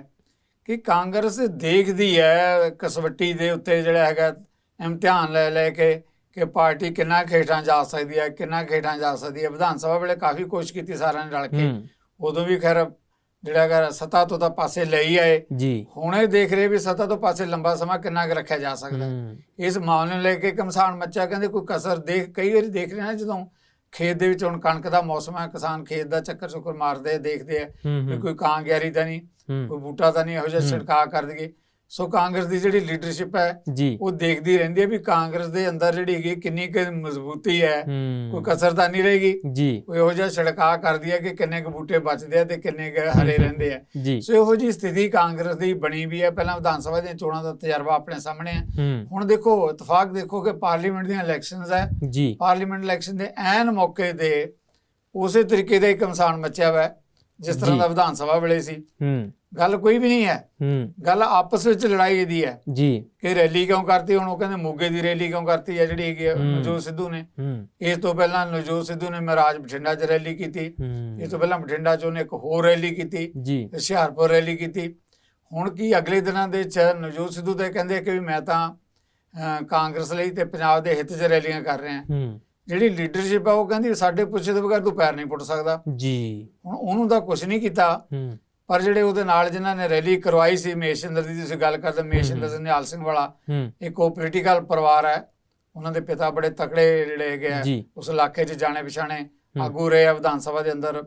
ਕਿ ਕਾਂਗਰਸ ਦੇਖਦੀ ਹੈ ਕਸਵੱਟੀ ਦੇ ਉੱਤੇ ਜਿਹੜਾ ਹੈਗਾ ਇਮਤਿਹਾਨ ਲੈ ਲੈ ਕੇ ਕਿ ਪਾਰਟੀ ਕਿੰਨਾ ਖੇਡਾਂ ਜਾ ਸਕਦੀ ਹੈ ਕਿੰਨਾ ਖੇਡਾਂ ਜਾ ਸਕਦੀ ਹੈ। ਵਿਧਾਨ ਸਭਾ ਵੇਲੇ ਕਾਫੀ ਕੋਸ਼ਿਸ਼ ਕੀਤੀ ਸਾਰਿਆਂ ਨੇ ਰਲ ਕੇ। ਉਦੋਂ ਵੀ ਖੈਰ ਜਿਹੜਾ ਹੈਗਾ ਸੱਤਾ ਤੋਂ ਤਾਂ ਪਾਸੇ ਲਈ ਆਏ। ਜੀ। ਹੁਣ ਇਹ ਦੇਖ ਰਹੇ ਵੀ ਸੱਤਾ ਤੋਂ ਪਾਸੇ ਲੰਬਾ ਸਮਾਂ ਕਿੰਨਾ ਕੁ ਰੱਖਿਆ ਜਾ ਸਕਦਾ। ਇਸ ਮਾਮਲੇ ਨੂੰ ਲੈ ਕੇ ਕਮਸਾਨ ਮੱਚਾ ਕਹਿੰਦੇ ਕੋਈ ਕਸਰ ਦੇਖ ਕਈ ਵਾਰੀ ਦੇਖ ਰਹੇ ਹਾਂ ਜਦੋਂ ਖੇਤ ਦੇ ਵਿੱਚ ਹੁਣ ਕਣਕ ਦਾ ਮੌਸਮ ਹੈ ਕਿਸਾਨ ਖੇਤ ਦਾ ਚੱਕਰ ਚੁੱਕਰ ਮਾਰਦੇ ਆ, ਦੇਖਦੇ ਆ ਕੋਈ ਕਾਂ ਗਿਆਰੀ ਤਾਂ ਨਹੀਂ ਕੋਈ ਬੂਟਾ ਤਾਂ ਨਹੀਂ ਇਹੋ ਜਿਹਾ। ਛਿੜਕਾਅ ਕਰ ਦਈਏ। ਸੋ ਕਾਂਗਰਸ ਦੀ ਜਿਹੜੀ ਲੀਡਰਸ਼ਿਪ ਹੈ ਉਹ ਦੇਖਦੀ ਰਹਿੰਦੀ ਹੈ ਵੀ ਕਾਂਗਰਸ ਦੇ ਅੰਦਰ ਜਿਹੜੀ ਹੈਗੀ ਕਿੰਨੀ ਕੁ ਮਜ਼ਬੂਤੀ ਹੈ ਕੋਈ ਕਸਰ ਤਾਂ ਨਹੀਂ ਰਹੇਗੀ। ਜੀ। ਕੋਈ ਇਹੋ ਜਿਹਾ ਛਿੜਕਾਅ ਕਰਦੀ ਹੈ ਕਿ ਕਿੰਨੇ ਕੁ ਬੂਟੇ ਬਚਦੇ ਆ ਤੇ ਕਿੰਨੇ ਕੁ ਹਰੇ ਰਹਿੰਦੇ ਆ। ਸੋ ਇਹੋ ਜੀ ਸਥਿਤੀ ਕਾਂਗਰਸ ਦੀ ਬਣੀ ਵੀ ਹੈ। ਪਹਿਲਾਂ ਵਿਧਾਨ ਸਭਾ ਦੀਆਂ ਚੋਣਾਂ ਦਾ ਤਜਰਬਾ ਆਪਣੇ ਸਾਹਮਣੇ ਹੈ ਹੂੰ। ਹੁਣ ਦੇਖੋ ਇਤਫਾਕ ਦੇਖੋ ਕਿ ਪਾਰਲੀਮੈਂਟ ਦੀਆਂ ਇਲੈਕਸ਼ਨਸ ਹੈ। ਜੀ। ਪਾਰਲੀਮੈਂਟ ਇਲੈਕਸ਼ਨ ਦੇ ਐਨ ਮੌਕੇ ਤੇ ਉਸੇ ਤਰੀਕੇ ਦਾ ਇੱਕ ਕਮਸਾਨ ਮੱਚਿਆ ਹੋਇਆ ਜਿਸ ਤਰ੍ਹਾਂ। ਦਾ ਵਿਧਾਨ ਸਭਾ ਵੇਲੇ ਸੀ। ਹੂੰ। ਗੱਲ ਕੋਈ ਵੀ ਨਹੀਂ ਹੈ। ਹੂੰ। ਗੱਲ ਆਪਸ ਵਿੱਚ ਲੜਾਈ ਦੀ ਹੈ। ਜੀ। ਕਿ ਰੈਲੀ ਕਿਉਂ ਕਰਤੀ? ਹੁਣ ਉਹ ਕਹਿੰਦੇ ਮੋਗੇ ਦੀ ਰੈਲੀ ਕਿਉਂ ਕਰਤੀ ਹੈ ਜਿਹੜੀ ਹੈਗੀ ਸਿੱਧੂ ਨੇ। ਇਸ ਤੋਂ ਪਹਿਲਾਂ ਨਵਜੋਤ ਸਿੱਧੂ ਨੇ ਮਹਾਰਾਜ ਬਠਿੰਡਾ 'ਚ ਰੈਲੀ ਕੀਤੀ। ਇਸ ਤੋਂ ਪਹਿਲਾਂ ਬਠਿੰਡਾ 'ਚ ਉਹਨੇ ਇੱਕ ਹੋਰ ਰੈਲੀ ਕੀਤੀ। ਜੀ। ਹੁਸ਼ਿਆਰਪੁਰ ਰੈਲੀ ਕੀਤੀ। ਹੁਣ ਕੀ ਅਗਲੇ ਦਿਨਾਂ ਦੇ ਚ ਨਵਜੋਤ ਸਿੱਧੂ ਤੇ ਕਹਿੰਦੇ ਕਿ ਵੀ ਮੈਂ ਤਾਂ ਕਾਂਗਰਸ ਲਈ ਤੇ ਪੰਜਾਬ ਦੇ ਹਿੱਤ 'ਚ ਰੈਲੀਆਂ ਕਰ ਰਿਹਾ। ਹੂੰ। ਜਿਹੜੀ ਲੀਡਰਸ਼ਿਪ ਆ ਉਹ ਕਹਿੰਦੀ ਸਾਡੇ ਪੁੱਛੇ ਤੋਂ ਬਗੈਰ ਤੂੰ ਪੈਰ ਨਹੀਂ ਪੁੱਟ ਸਕਦਾ। ਜੀ। ਹੁਣ ਉਹਨੂੰ ਤਾਂ ਕੁਝ ਨਹੀਂ ਕੀਤਾ। ਪਰ ਜਿਹੜੇ ਉਹਦੇ ਨਾਲ ਜਿਨ੍ਹਾਂ ਨੇ ਰੈਲੀ ਕਰਵਾਈ ਸੀ ਮੇਸ਼ਿੰਦਰ ਦੀ ਤੁਸੀਂ ਗੱਲ ਕਰਦੇ ਮੇਸ਼ਿੰਦਰ ਨਿਹਾਲ ਸਿੰਘ ਵਾਲਾ ਇੱਕ ਉਹ ਪੋਲੀਟੀਕਲ ਪਰਿਵਾਰ ਹੈ ਉਹਨਾਂ ਦੇ ਪਿਤਾ ਬੜੇ ਤਕੜੇ ਜਿਹੜੇ ਹੈਗੇ ਉਸ ਇਲਾਕੇ 'ਚ ਜਾਣੇ ਪਛਾਣੇ ਆਗੂ ਰਹੇ ਵਿਧਾਨ ਸਭਾ ਦੇ ਅੰਦਰ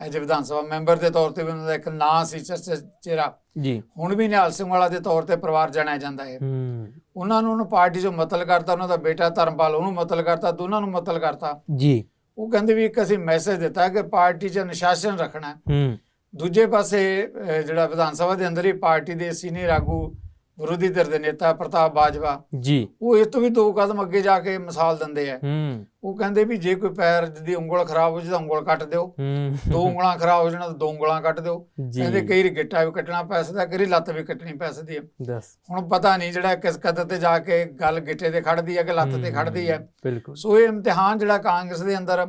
ਐਜ ਵਿਧਾਨ ਸਭਾ ਮੈਂਬਰ ਦੇ ਤੌਰ ਤੇ ਵੀ ਉਹਨਾਂ ਦਾ ਇੱਕ ਨਾਂ ਸੀ ਚਿਹਰਾ। ਜੀ। ਹੁਣ ਵੀ ਨਿਹਾਲ ਸਿੰਘ ਵਾਲਾ ਦੇ ਤੌਰ ਤੇ ਪਰਿਵਾਰ ਜਾਣਿਆ ਜਾਂਦਾ ਹੈ ਹੂੰ। ਉਹਨਾਂ ਨੂੰ ਉਹਨੂੰ ਪਾਰਟੀ 'ਚੋਂ ਮਤਲ ਕਰਤਾ ਉਹਨਾਂ ਦਾ ਬੇਟਾ ਧਰਮਪਾਲ ਉਹਨੂੰ ਮਤਲ ਕਰਤਾ ਦੋਨਾਂ ਨੂੰ ਮਤਲ ਕਰਤਾ। ਜੀ। ਉਹ ਕਹਿੰਦੇ ਵੀ ਇੱਕ ਅਸੀਂ ਮੈਸੇਜ ਦਿੱਤਾ ਕਿ ਪਾਰਟੀ 'ਚ ਅਨੁਸ਼ਾਸਨ ਰੱਖਣਾ ਹੈ। ਦੂਜੇ ਪਾਸੇ ਜਿਹੜਾ ਵਿਧਾਨ ਸਭਾ ਦੇ ਅੰਦਰ ਹੀ ਪਾਰਟੀ ਦੇ ਸੀਨੀਅਰ ਆਗੂ ਵਿਰੋਧੀ ਧਿਰ ਦੇ ਨੇਤਾ ਪ੍ਰਤਾਪ ਬਾਜਵਾ ਜੀ। ਉਹ ਇਸ ਤੋਂ ਵੀ ਦੋ ਕਦਮ ਅੱਗੇ ਜਾ ਕੇ ਮਿਸਾਲ ਦਿੰਦੇ ਆ। ਉਹ ਕਹਿੰਦੇ ਵੀ ਜੇ ਕੋਈ ਪੈਰ ਦੀ ਉਂਗਲ ਖਰਾਬ ਹੋ ਜਾਏ ਤਾਂ ਉਂਗਲ ਕੱਟ ਦਿਓ। ਦੋ ਉਂਗਲਾਂ ਖਰਾਬ ਹੋ ਜਾਣ ਤਾਂ ਦੋ ਉਂਗਲਾਂ ਕੱਟ ਦਿਓ। ਜੀ। ਕਹਿੰਦੇ ਕਈ ਵਾਰੀ ਗਿੱਟਾ ਵੀ ਕੱਟਣਾ ਪੈ ਸਕਦਾ ਕਈ ਲੱਤ ਵੀ ਕੱਟਣੀ ਪੈ ਸਕਦੀ ਹੈ ਦੱਸ। ਹੁਣ ਪਤਾ ਨਹੀਂ ਜਿਹੜਾ ਕਿਸ ਕਦਰ ਤੇ ਜਾ ਕੇ ਗੱਲ ਗਿੱਟੇ ਤੇ ਖੜਦੀ ਹੈ ਕਿ ਲੱਤ ਤੇ ਖੜਦੀ ਹੈ ਬਿਲਕੁਲ। ਸੋ ਇਹ ਇਮਤਿਹਾਨ ਜਿਹੜਾ ਕਾਂਗਰਸ ਦੇ ਅੰਦਰ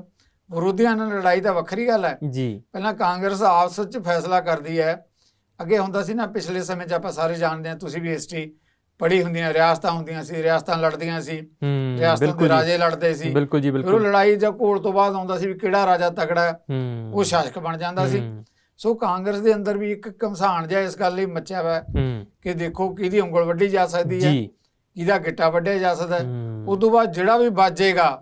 ਵਿਰੋਧੀਆਂ ਨਾਲ ਲੜਾਈ ਤਾਂ ਵੱਖਰੀ ਗੱਲ ਹੈ। ਜੀ। ਪਹਿਲਾਂ ਕਾਂਗਰਸ ਆਪਸ ਵਿੱਚ ਫੈਸਲਾ ਕਰਦੀ ਹੈ। ਅੱਗੇ ਹੁੰਦਾ ਸੀ ਨਾ ਪਿਛਲੇ ਸਮੇਂ 'ਚ ਆਪਾਂ ਸਾਰੇ ਜਾਣਦੇ ਹਾਂ ਤੁਸੀਂ ਵੀ ਹਿਸਟਰੀ ਪੜ੍ਹੀ ਹੁੰਦੀਆਂ ਰਿਆਸਤਾਂ ਹੁੰਦੀਆਂ ਸੀ ਰਿਆਸਤਾਂ ਲੜਦੀਆਂ ਸੀ। ਰਿਆਸਤਾਂ ਦੇ ਰਾਜੇ ਲੜਦੇ ਸੀ। ਬਿਲਕੁਲ ਜੀ ਫਿਰ ਉਹ ਬਿਲਕੁਲ। ਲੜਾਈ ਜਾਂ ਘੋਲ ਤੋਂ ਬਾਅਦ ਆਉਂਦਾ ਸੀ ਵੀ ਕਿਹੜਾ ਰਾਜਾ ਤਕੜਾ ਹੈ ਉਹ ਸ਼ਾਸਕ ਬਣ ਜਾਂਦਾ ਸੀ। ਸੋ ਕਾਂਗਰਸ ਦੇ ਅੰਦਰ ਵੀ ਇੱਕ ਘਮਸਾਨ ਜਿਹਾ ਇਸ ਗੱਲ ਲਈ ਮੱਚਿਆ ਹੋਇਆ ਕਿ ਦੇਖੋ ਕਿਹਦੀ ਉਂਗਲ ਵੱਢੀ ਜਾ ਸਕਦੀ ਹੈ ਜੀ। ਕਿਹਦਾ ਗਿੱਟਾ ਵੱਢਿਆ ਜਾ ਸਕਦਾ ਹੈ। ਉਸ ਤੋਂ ਬਾਅਦ ਜਿਹੜਾ ਵੀ ਬਾਜੇਗਾ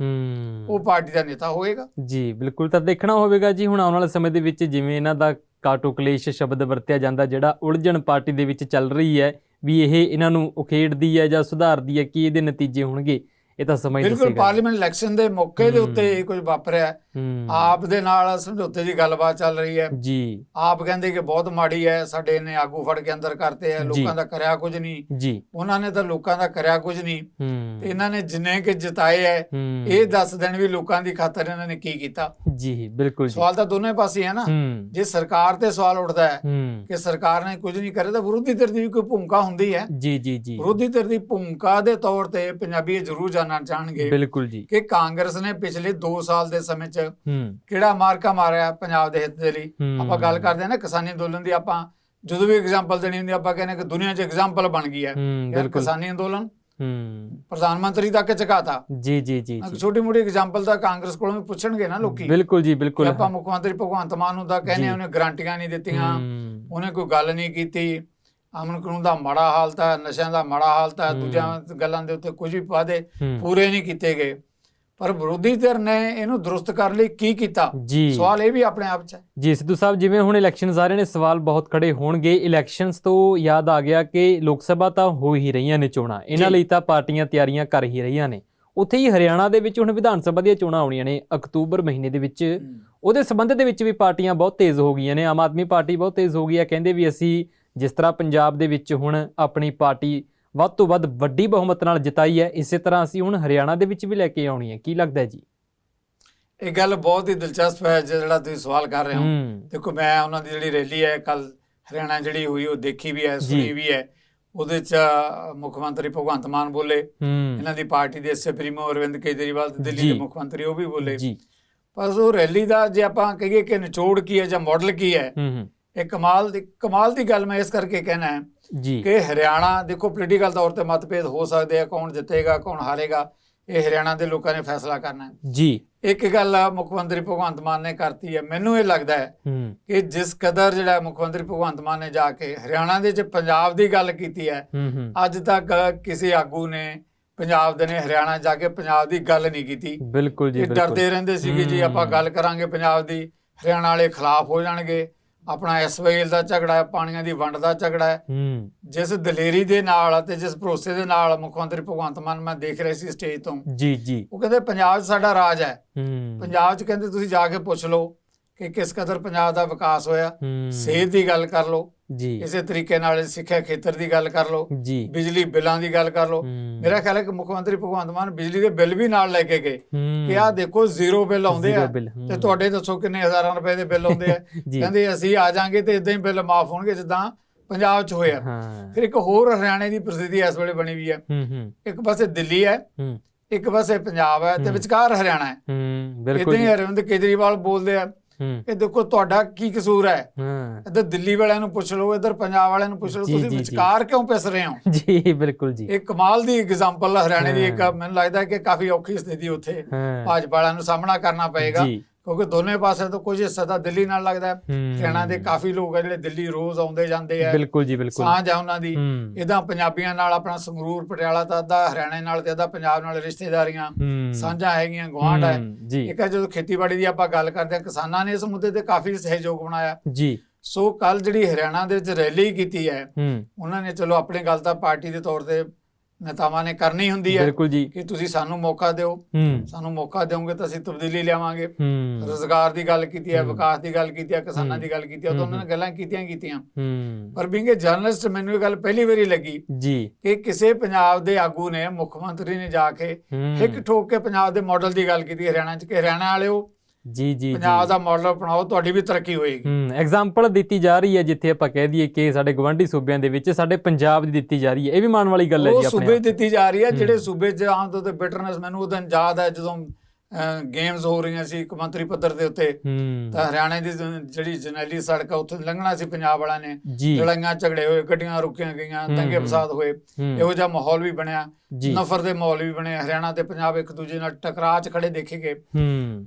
ਉਹ ਪਾਰਟੀ ਦਾ ਨੇਤਾ ਹੋਏਗਾ ਜੀ ਬਿਲਕੁਲ ਤਾਂ ਦੇਖਣਾ ਹੋਵੇਗਾ ਜੀ ਹੁਣ ਆਉਣ ਵਾਲੇ ਸਮੇਂ ਦੇ ਵਿੱਚ ਜਿਵੇਂ ਇਹਨਾਂ ਦਾ ਕਾਟੋ ਕਲੇਸ਼ ਸ਼ਬਦ ਵਰਤਿਆ ਜਾਂਦਾ ਜਿਹੜਾ ਉਲਝਣ ਪਾਰਟੀ ਦੇ ਵਿੱਚ ਚੱਲ ਰਹੀ ਹੈ ਵੀ ਇਹ ਇਹਨਾਂ ਨੂੰ ਉਖੇੜਦੀ ਹੈ ਜਾਂ ਸੁਧਾਰਦੀ ਹੈ ਕੀ ਇਹਦੇ ਨਤੀਜੇ ਹੋਣਗੇ? ਇਹ ਤਾਂ ਸਮਾਂ ਹੀ ਬਿਲਕੁਲ ਪਾਰਲੀਮੈਂਟ ਇਲੈਕਸ਼ਨ ਦੇ ਮੌਕੇ ਦੇ ਹੂੰ। ਉੱਤੇ ਇਹ ਕੁਝ ਵਾਪਰਿਆ ਹੈ। ਹੂੰ। ਆਪ ਦੇ ਨਾਲ ਸਮਝੌਤੇ ਦੀ ਗੱਲਬਾਤ ਚੱਲ ਰਹੀ ਹੈ। ਜੀ। ਆਪ ਕਹਿੰਦੇ ਕਿ ਬਹੁਤ ਮਾੜੀ ਹੈ ਸਾਡੇ ਨੇ ਆਗੂ ਫੜ ਕੇ ਅੰਦਰ ਕਰਤੇ ਆ ਜੀ। ਲੋਕਾਂ ਦਾ ਕਰਿਆ ਕੁਝ ਨਹੀਂ। ਜੀ। ਉਹਨਾਂ ਨੇ ਤਾਂ ਲੋਕਾਂ ਦਾ ਕਰਿਆ ਕੁਝ ਨਹੀਂ। ਹੂੰ। ਤੇ ਇਹਨਾਂ ਨੇ ਜਿੰਨੇ ਕਿ ਜਿਤਾਏ ਹੈ ਹੂੰ। ਇਹ ਦੱਸ ਦੇਣ ਵੀ ਲੋਕਾਂ ਦੀ ਖਾਤਰ ਇਹਨਾਂ ਨੇ ਕੀ ਕੀਤਾ। ਜੀ ਬਿਲਕੁਲ ਜੀ। ਸਵਾਲ ਤਾਂ ਦੋਨੇ ਪਾਸੇ ਹੈ ਨਾ। ਹੂੰ। ਜੇ ਸਰਕਾਰ ਤੇ ਸਵਾਲ ਉੱਠਦਾ ਹੈ ਹੂੰ। ਕਿ ਸਰਕਾਰ ਨੇ ਕੁਝ ਨਹੀਂ ਕਰਿਆ ਤਾਂ ਵਿਰੋਧੀ ਧਿਰ ਦੀ ਵੀ ਕੋਈ ਭੂਮਿਕਾ ਹੁੰਦੀ ਹੈ। ਜੀ ਜੀ ਜੀ। ਵਿਰੋਧੀ ਧਿਰ ਦੀ ਭੂਮਿਕਾ ਦੇ ਤੌਰ ਤੇ ਪੰਜਾਬੀ ਜ਼ਰੂਰ ਜਾਣਨਾ ਚਾਹਣਗੇ ਬਿਲਕੁਲ ਜੀ। ਕਿ ਕਾਂਗਰਸ ਨੇ ਪਿਛਲੇ 2 ਸਾਲ ਦੇ ਸਮੇਂ 'ਚ ਕਿਹੜਾ ਮਾਰਕਾ ਮਾਰਿਆ ਪੰਜਾਬ ਦੇ ਹਿੱਤ ਦੇ ਲਈ। ਆਪਾਂ ਗੱਲ ਕਰਦੇ ਹਾਂ ਨਾ ਕਿਸਾਨੀ ਅੰਦੋਲਨ ਦੀ ਆਪਾਂ ਜਦੋਂ ਵੀ ਐਗਜ਼ਾਮਪਲ ਦੇਣੀ ਹੁੰਦੀ ਆਪਾਂ ਕਹਿੰਦੇ ਕਿ ਦੁਨੀਆ 'ਚ ਐਗਜ਼ਾਮਪਲ ਬਣ ਗਈ ਹੈ। ਕਿਸਾਨੀ ਅੰਦੋਲਨ ਪ੍ਰਧਾਨ ਮੰਤਰੀ ਤੱਕ ਚਕਾਤਾ ਜੀ ਜੀ ਜੀ ਛੋਟੀ ਮੋਟੀ ਐਗਜ਼ਾਮਪਲ ਤਾਂ ਕਾਂਗਰਸ ਕੋਲੋਂ ਵੀ ਪੁੱਛਣਗੇ ਨਾ ਲੋਕੀ। ਬਿਲਕੁਲ ਜੀ ਬਿਲਕੁਲ। ਆਪਾਂ ਮੁੱਖ ਮੰਤਰੀ ਭਗਵੰਤ ਮਾਨ ਨੂੰ ਤਾਂ ਕਹਿੰਦੇ। ਆ ਉਹਨੇ ਗਰੰਟੀਆਂ ਨਹੀਂ ਦਿੱਤੀਆਂ ਉਹਨੇ ਕੋਈ ਗੱਲ ਨਹੀਂ ਕੀਤੀ। ਅਮਨ ਕਾਨੂੰਨ ਦਾ ਮਾੜਾ ਹਾਲਤ ਹੈ ਨਸ਼ਿਆਂ ਦਾ ਮਾੜਾ ਹਾਲਤ ਹੈ। ਦੂਜਿਆਂ ਗੱਲਾਂ ਦੇ ਉੱਤੇ ਕੁਝ ਵੀ ਵਾਅਦੇ ਹੂੰ, ਪੂਰੇ ਨਹੀਂ ਕੀਤੇ ਗਏ। ਪਰ ਵਿਰੋਧੀ ਧਿਰ ਨੇ ਇਹਨੂੰ ਦਰੁਸਤ ਕਰਨ ਲਈ ਕੀ ਕੀਤਾ? ਸਵਾਲ ਇਹ ਵੀ ਆਪਣੇ ਆਪ 'ਚ ਹੈ। ਜੀ ਸਿੱਧੂ ਸਾਹਿਬ ਜਿਵੇਂ ਹੁਣ ਇਲੈਕਸ਼ਨਸ ਆ ਰਹੇ ਨੇ ਸਵਾਲ ਬਹੁਤ ਖੜੇ ਹੋਣਗੇ। ਇਲੈਕਸ਼ਨਸ ਤੋਂ ਯਾਦ ਆ ਗਿਆ ਕਿ ਲੋਕ ਸਭਾ ਤਾਂ ਹੋ ਹੀ ਰਹੀਆਂ ਨੇ ਚੋਣਾਂ। ਇਹਨਾਂ। ਲਈ ਤਾਂ ਪਾਰਟੀਆਂ ਤਿਆਰੀਆਂ ਕਰ ਹੀ ਰਹੀਆਂ ਨੇ। ਉੱਥੇ ਹੀ ਹਰਿਆਣਾ ਦੇ ਵਿੱਚ ਹੁਣ ਵਿਧਾਨ ਸਭਾ ਦੀਆਂ ਚੋਣਾਂ ਆਉਣੀਆਂ ਨੇ ਅਕਤੂਬਰ ਮਹੀਨੇ ਦੇ ਵਿੱਚ। ਉਹਦੇ ਸੰਬੰਧ ਦੇ ਵਿੱਚ ਵੀ ਪਾਰਟੀਆਂ ਬਹੁਤ ਤੇਜ਼ ਹੋ ਗਈਆਂ ਨੇ ਆਮ ਆਦਮੀ ਪਾਰਟੀ ਬਹੁਤ ਤੇਜ਼ ਹੋ ਗਈ ਹੈ। ਕਹਿੰਦੇ ਵੀ ਅਸੀਂ ਜਿਸ ਤਰ੍ਹਾਂ ਪੰਜਾਬ ਦੇ ਵਿੱਚ ਹੁਣ ਆਪਣੀ ਪਾਰਟੀ ਵੱਧ ਤੋਂ ਵੱਧ ਵੱਡੀ ਬਹੁਮਤ ਨਾਲ ਜਿਤਾਈ ਹੈ ਇਸੇ ਤਰ੍ਹਾਂ ਅਸੀਂ ਹੁਣ ਹਰਿਆਣਾ ਦੇ ਵਿੱਚ ਵੀ ਲੈ ਕੇ ਆਉਣੀ ਹੈ। ਕੀ ਲੱਗਦਾ ਹੈ ਜੀ? ਇਹ ਗੱਲ ਬਹੁਤ ਹੀ ਦਿਲਚਸਪ ਹੈ ਜਿਹੜਾ ਤੁਸੀਂ ਸਵਾਲ ਕਰ ਰਹੇ ਹੋ। ਦੇਖੋ ਮੈਂ ਉਹਨਾਂ ਦੀ ਜਿਹੜੀ ਰੈਲੀ ਹੈ ਕੱਲ ਹਰਿਆਣਾ ਜਿਹੜੀ ਹੋਈ ਉਹ ਦੇਖੀ ਵੀ ਹੈ ਸੁਣੀ। ਵੀ ਹੈ। ਉਹਦੇ 'ਚ ਮੁੱਖ ਮੰਤਰੀ ਭਗਵੰਤ ਮਾਨ ਬੋਲੇ। ਇਹਨਾਂ ਦੀ ਪਾਰਟੀ ਦੇ ਸੁਪਰੀਮੋ ਅਰਵਿੰਦ ਕੇਜਰੀਵਾਲ ਤੇ ਦਿੱਲੀ। ਦੇ ਮੁੱਖ ਮੰਤਰੀ ਉਹ ਵੀ ਬੋਲੇ। ਜੀ। ਪਰ ਉਹ ਰੈਲੀ ਦਾ ਜੇ ਆਪਾਂ ਕਹੀਏ ਕਿ ਨਿਚੋੜ ਕੀ ਹੈ ਜਾਂ ਮਾਡਲ ਕੀ ਹੂੰ। ਇਹ ਕਮਾਲ ਦੀ ਕਮਾਲ ਦੀ ਗੱਲ ਮੈਂ ਇਸ ਕਰਕੇ ਕਹਿਣਾ ਹੈ ਜੀ। ਕਿ ਹਰਿਆਣਾ ਦੇਖੋ ਪੋਲੀਟੀਕਲ ਤੌਰ ਤੇ ਮਤਭੇਦ ਹੋ ਸਕਦੇ ਆ ਕੌਣ ਜਿੱਤੇਗਾ ਕੌਣ ਹਾਰੇਗਾ ਇਹ ਹਰਿਆਣਾ ਦੇ ਲੋਕਾਂ ਨੇ ਫੈਸਲਾ ਕਰਨਾ ਹੈ। ਜੀ। ਇੱਕ ਗੱਲ ਆ ਮੁੱਖ ਮੰਤਰੀ ਭਗਵੰਤ ਮਾਨ ਨੇ ਕਰਤੀ ਹੈ ਮੈਨੂੰ ਇਹ ਲੱਗਦਾ ਹੈ ਕਿ ਜਿਸ ਕਦਰ ਜਿਹੜਾ ਮੁੱਖ ਮੰਤਰੀ ਭਗਵੰਤ ਮਾਨ ਨੇ ਜਾ ਕੇ ਹਰਿਆਣਾ ਦੇ ਚ ਪੰਜਾਬ ਦੀ ਗੱਲ ਕੀਤੀ ਹੈ ਅੱਜ ਤੱਕ ਕਿਸੇ ਆਗੂ ਨੇ ਪੰਜਾਬ ਦੇ ਨੇ ਹਰਿਆਣਾ ਜਾ ਕੇ ਪੰਜਾਬ ਦੀ ਗੱਲ ਨਹੀਂ ਕੀਤੀ। ਬਿਲਕੁਲ ਜੀ ਬਿਲਕੁਲ ਡਰਦੇ ਰਹਿੰਦੇ ਸੀਗੇ ਜੀ ਆਪਾਂ। ਗੱਲ ਕਰਾਂਗੇ ਪੰਜਾਬ ਦੀ ਹਰਿਆਣਾ ਵਾਲੇ ਖਿਲਾਫ ਹੋ ਜਾਣਗੇ। ਆਪਣਾ ਐਸਵਾਈਐਲ ਦਾ ਝਗੜਾ ਹੈ ਪਾਣੀਆਂ ਦੀ ਵੰਡ ਦਾ ਝਗੜਾ ਹੈ। ਹੂੰ। ਜਿਸ ਦਲੇਰੀ ਦੇ ਨਾਲ ਅਤੇ ਜਿਸ ਭਰੋਸੇ ਦੇ ਨਾਲ ਮੁੱਖ ਮੰਤਰੀ ਭਗਵੰਤ ਮਾਨ ਮੈਂ ਦੇਖ ਰਿਹਾ ਸੀ ਸਟੇਜ ਤੋਂ। ਜੀ ਜੀ। ਉਹ ਕਹਿੰਦੇ ਪੰਜਾਬ ਸਾਡਾ ਰਾਜ ਹੈ। ਹੂੰ। ਪੰਜਾਬ 'ਚ ਕਹਿੰਦੇ ਤੁਸੀਂ ਜਾ ਕੇ ਪੁੱਛ ਲਓ ਕਿ ਕਿਸ ਕਦਰ ਪੰਜਾਬ ਦਾ ਵਿਕਾਸ ਹੋਇਆ। ਸਿਹਤ ਦੀ ਗੱਲ ਕਰ ਲਓ। ਜੀ। ਇਸੇ ਤਰੀਕੇ ਨਾਲ ਸਿੱਖਿਆ ਖੇਤਰ ਦੀ ਗੱਲ ਕਰ ਲਓ ਜੀ। ਬਿਜਲੀ ਬਿੱਲਾਂ ਦੀ ਗੱਲ ਕਰ ਲਓ। ਮੇਰਾ ਖਿਆਲ ਹੈ ਕਿ ਮੁੱਖ ਮੰਤਰੀ ਭਗਵੰਤ ਮਾਨ ਬਿਜਲੀ ਦੇ ਬਿੱਲ ਵੀ ਨਾਲ ਲੈ ਕੇ ਗਏ ਕਿ ਆਹ ਦੇਖੋ ਜ਼ੀਰੋ ਬਿੱਲ ਆਉਂਦੇ ਆ। ਤੇ ਤੁਹਾਡੇ ਦੱਸੋ ਕਿੰਨੇ ਹਜ਼ਾਰਾਂ ਰੁਪਏ ਦੇ ਬਿੱਲ ਆਉਂਦੇ ਆ। ਕਹਿੰਦੇ ਅਸੀਂ ਆ ਜਾਾਂਗੇ ਤੇ ਇਦਾਂ ਹੀ ਬਿੱਲ ਮਾਫ ਹੋਣਗੇ ਜਿੱਦਾਂ ਪੰਜਾਬ 'ਚ ਹੋਇਆ। ਫਿਰ ਇੱਕ ਹੋਰ ਹਰਿਆਣੇ ਦੀ ਪ੍ਰਸਿੱਧੀ ਇਸ ਵੇਲੇ ਬਣੀ ਵੀ ਹੈ। ਇੱਕ ਪਾਸੇ ਦਿੱਲੀ ਹੈ ਇੱਕ ਪਾਸੇ ਪੰਜਾਬ ਹੈ ਤੇ। ਵਿਚਕਾਰ ਹਰਿਆਣਾ ਹੈ। ਹੂੰ ਇਦਾਂ ਬਿਲਕੁਲ ਹੀ ਅਰਵਿੰਦ ਕੇਜਰੀਵਾਲ ਬੋਲਦੇ ਆ। ਕਿ ਦੇਖੋ ਤੁਹਾਡਾ ਕੀ ਕਸੂਰ ਹੈ? ਹਾਂ। ਇੱਧਰ ਦਿੱਲੀ ਵਾਲਿਆਂ ਨੂੰ ਪੁੱਛ ਲਓ ਇੱਧਰ ਪੰਜਾਬ ਵਾਲਿਆਂ ਨੂੰ ਪੁੱਛ ਲਓ ਤੁਸੀਂ। ਵਿਚਕਾਰ ਕਿਉਂ ਪਿਸ ਰਹੇ ਹੋ? ਜੀ ਬਿਲਕੁਲ ਜੀ। ਇਹ ਕਮਾਲ ਦੀ ਐਗਜ਼ਾਮਪਲ ਹਰਿਆਣੇ ਦੀ ਇੱਕ। ਮੈਨੂੰ ਲੱਗਦਾ ਕਿ ਕਾਫੀ ਔਖੀ ਸਥਿਤੀ ਉੱਥੇ ਭਾਜਪਾ ਵਾਲਿਆਂ ਨੂੰ ਸਾਹਮਣਾ ਕਰਨਾ ਪਏਗਾ। ਕਿਉਂਕਿ ਦੋਨੇ ਪਾਸੇ ਤੋਂ ਕੁਝ ਹਿੱਸਾ ਤਾਂ ਦਿੱਲੀ ਨਾਲ ਲੱਗਦਾ ਹੈ। ਹਰਿਆਣਾ ਦੇ ਕਾਫੀ ਲੋਕ ਆ ਜਿਹੜੇ ਦਿੱਲੀ ਰੋਜ਼ ਆਉਂਦੇ ਜਾਂਦੇ ਆ। ਬਿਲਕੁਲ ਜੀ ਬਿਲਕੁਲ। ਸਾਂਝ ਆ ਉਹਨਾਂ ਦੀ। ਇਦਾਂ ਪੰਜਾਬੀਆਂ ਨਾਲ ਆਪਣਾ ਸੰਗਰੂਰ ਪਟਿਆਲਾ ਤਾਂ ਅੱਧਾ ਹਰਿਆਣੇ ਨਾਲ ਤੇ ਅੱਧਾ ਪੰਜਾਬ ਨਾਲ ਰਿਸ਼ਤੇਦਾਰੀਆਂ। ਸਾਂਝਾਂ ਹੈਗੀਆਂ ਗੁਆਂਢ ਹੈ ਇੱਕ ਹੈ ਜਦੋਂ ਖੇਤੀਬਾੜੀ ਦੀ ਆਪਾਂ ਗੱਲ ਕਰਦੇ ਹਾਂ ਕਿਸਾਨਾਂ ਨੇ ਇਸ ਮੁੱਦੇ ਤੇ ਕਾਫੀ ਸਹਿਯੋਗ ਬਣਾਇਆ। ਜੀ। ਸੋ ਕੱਲ ਜਿਹੜੀ ਹਰਿਆਣਾ ਦੇ ਵਿੱਚ ਰੈਲੀ ਕੀਤੀ ਹੈ ਹੂੰ। ਉਹਨਾਂ ਨੇ ਚਲੋ ਆਪਣੀ ਗੱਲ ਤਾਂ ਪਾਰਟੀ ਦੇ ਤੌਰ ਤੇ ਨੇਤਾਵਾਂ ਨੇ ਕਰਨੀ ਹੁੰਦੀ ਹੈ ਬਿਲਕੁਲ ਜੀ। ਕਿ ਤੁਸੀਂ ਸਾਨੂੰ ਮੌਕਾ ਦਿਓ। ਸਾਨੂੰ ਮੌਕਾ ਦਿਓਗੇ ਤਾਂ ਅਸੀਂ ਤਬਦੀਲੀ ਲਿਆਵਾਂਗੇ। ਰੋਜ਼ਗਾਰ ਦੀ ਗੱਲ ਕੀਤੀ ਹੈ। ਵਿਕਾਸ ਦੀ ਗੱਲ ਕੀਤੀ ਹੈ ਕਿਸਾਨਾਂ। ਦੀ ਗੱਲ ਕੀਤੀ ਹੈ ਤਾਂ ਉਹਨਾਂ। ਨੇ ਗੱਲਾਂ ਕੀਤੀਆਂ ਕੀਤੀਆਂ। ਪਰ ਬਿੰਗੇ ਜਰਨਲਿਸਟ ਮੈਨੂੰ ਇਹ ਗੱਲ ਪਹਿਲੀ ਵਾਰੀ ਲੱਗੀ ਜੀ। ਕਿ ਕਿਸੇ ਪੰਜਾਬ ਦੇ ਆਗੂ ਨੇ ਮੁੱਖ ਮੰਤਰੀ ਨੇ ਜਾ ਕੇ ਇੱਕ ਠੋਕ ਕੇ ਪੰਜਾਬ ਦੇ ਮਾਡਲ ਦੀ ਗੱਲ ਕੀਤੀ ਹਰਿਆਣਾ 'ਚ ਕਿ ਹਰਿਆਣਾ ਵਾਲਿਓ ਜੀ ਜੀ ਪੰਜਾਬ ਦਾ ਮਾਡਲ ਅਪਣਾਓ ਤੁਹਾਡੀ ਵੀ ਤਰੱਕੀ ਹੋਏਗੀ ਹੂੰ ਐਗਜ਼ਾਮਪਲ ਦਿੱਤੀ ਜਾ ਰਹੀ ਹੈ ਜਿੱਥੇ ਆਪਾਂ ਕਹਿ ਦਈਏ ਕਿ ਸਾਡੇ ਗਵਾਂਢੀ ਸੂਬਿਆਂ ਦੇ ਵਿੱਚ ਸਾਡੇ ਪੰਜਾਬ ਦੀ ਦਿੱਤੀ ਜਾ ਰਹੀ ਹੈ ਇਹ ਵੀ ਮਾਣ ਵਾਲੀ ਗੱਲ ਹੈ ਉਹ ਜੀ ਆਪਣੇ ਸੂਬੇ ਆਪ। ਦਿੱਤੀ ਜਾ ਰਹੀ ਹੈ ਜਿਹੜੇ। ਸੂਬੇ 'ਚ ਆਮ ਤੌਰ ਤੇ ਬਿਟਰਨੈਸ ਮੈਨੂੰ ਉਹ ਦਿਨ ਯਾਦ ਹੈ ਜਦੋਂ ਗੇਮਸ ਹੋ ਰਹੀਆਂ ਸੀ ਕਮੰਤਰੀ ਪੱਧਰ ਦੇ ਉੱਤੇ। ਤਾਂ ਹਰਿਆਣੇ ਦੀ ਜਿਹੜੀ ਜਨੈਲੀ ਸੜਕ ਆ ਉੱਥੇ ਲੰਘਣਾ ਸੀ ਪੰਜਾਬ ਵਾਲਿਆਂ ਨੇ। ਲੜਾਈਆਂ ਝਗੜੇ ਹੋਏ ਗੱਡੀਆਂ ਰੁਕੀਆਂ ਗਈਆਂ ਹੂੰ। ਫਸਾਦ ਹੋਏ। ਇਹੋ ਜਿਹਾ ਮਾਹੌਲ ਵੀ ਬਣਿਆ। ਨਫ਼ਰ ਦੇ ਮਾਹੌਲ ਵੀ ਬਣੇ ਹਰਿਆਣਾ ਤੇ ਪੰਜਾਬ ਇੱਕ ਦੂਜੇ ਨਾਲ ਟਕਰਾਅ 'ਚ ਖੜੇ ਦੇਖੇ ਗਏ।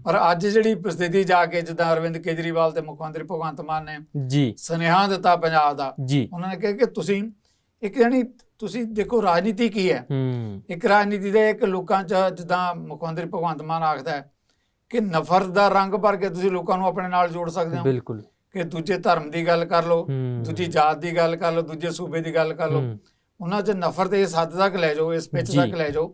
ਪਰ ਅੱਜ ਜਿਹੜੀ ਪ੍ਰਸਥਿਤੀ ਜਾ ਕੇ ਜਿੱਦਾਂ ਅਰਵਿੰਦ ਕੇਜਰੀਵਾਲ ਤੇ ਮੁੱਖ ਮੰਤਰੀ ਭਗਵੰਤ ਮਾਨ ਨੇ ਜੀ। ਸੁਨੇਹਾ ਦਿੱਤਾ ਪੰਜਾਬ ਦਾ ਉਹਨਾਂ ਨੇ ਕਿਹਾ ਕਿ ਤੁਸੀਂ ਇੱਕ ਜਾਨੀ ਤੁਸੀਂ ਦੇਖੋ ਰਾਜਨੀਤੀ ਕੀ ਹੈ। ਇੱਕ ਰਾਜਨੀਤੀ ਦੇ ਇੱਕ ਲੋਕਾਂ 'ਚ ਜਿੱਦਾਂ ਮੁੱਖ ਮੰਤਰੀ ਭਗਵੰਤ ਮਾਨ ਆਖਦਾ ਹੈ ਕਿ ਨਫ਼ਰਤ ਦਾ ਰੰਗ ਭਰ ਕੇ ਤੁਸੀਂ ਲੋਕਾਂ ਨੂੰ ਆਪਣੇ ਨਾਲ ਜੋੜ ਸਕਦੇ ਹੋ। ਬਿਲਕੁਲ। ਕਿ ਦੂਜੇ ਧਰਮ ਦੀ ਗੱਲ ਕਰ ਲਓ ਦੂਜੀ ਜਾਤ ਦੀ ਗੱਲ ਕਰ ਲਓ ਦੂਜੇ ਸੂਬੇ ਦੀ ਗੱਲ ਕਰ ਲਓ। ਉਹਨਾਂ 'ਚ ਨਫ਼ਰਤ ਇਸ ਹੱਦ ਤੱਕ ਲੈ ਜਾਓ ਇਸ ਜੀ। ਤੱਕ ਲੈ ਜਾਓ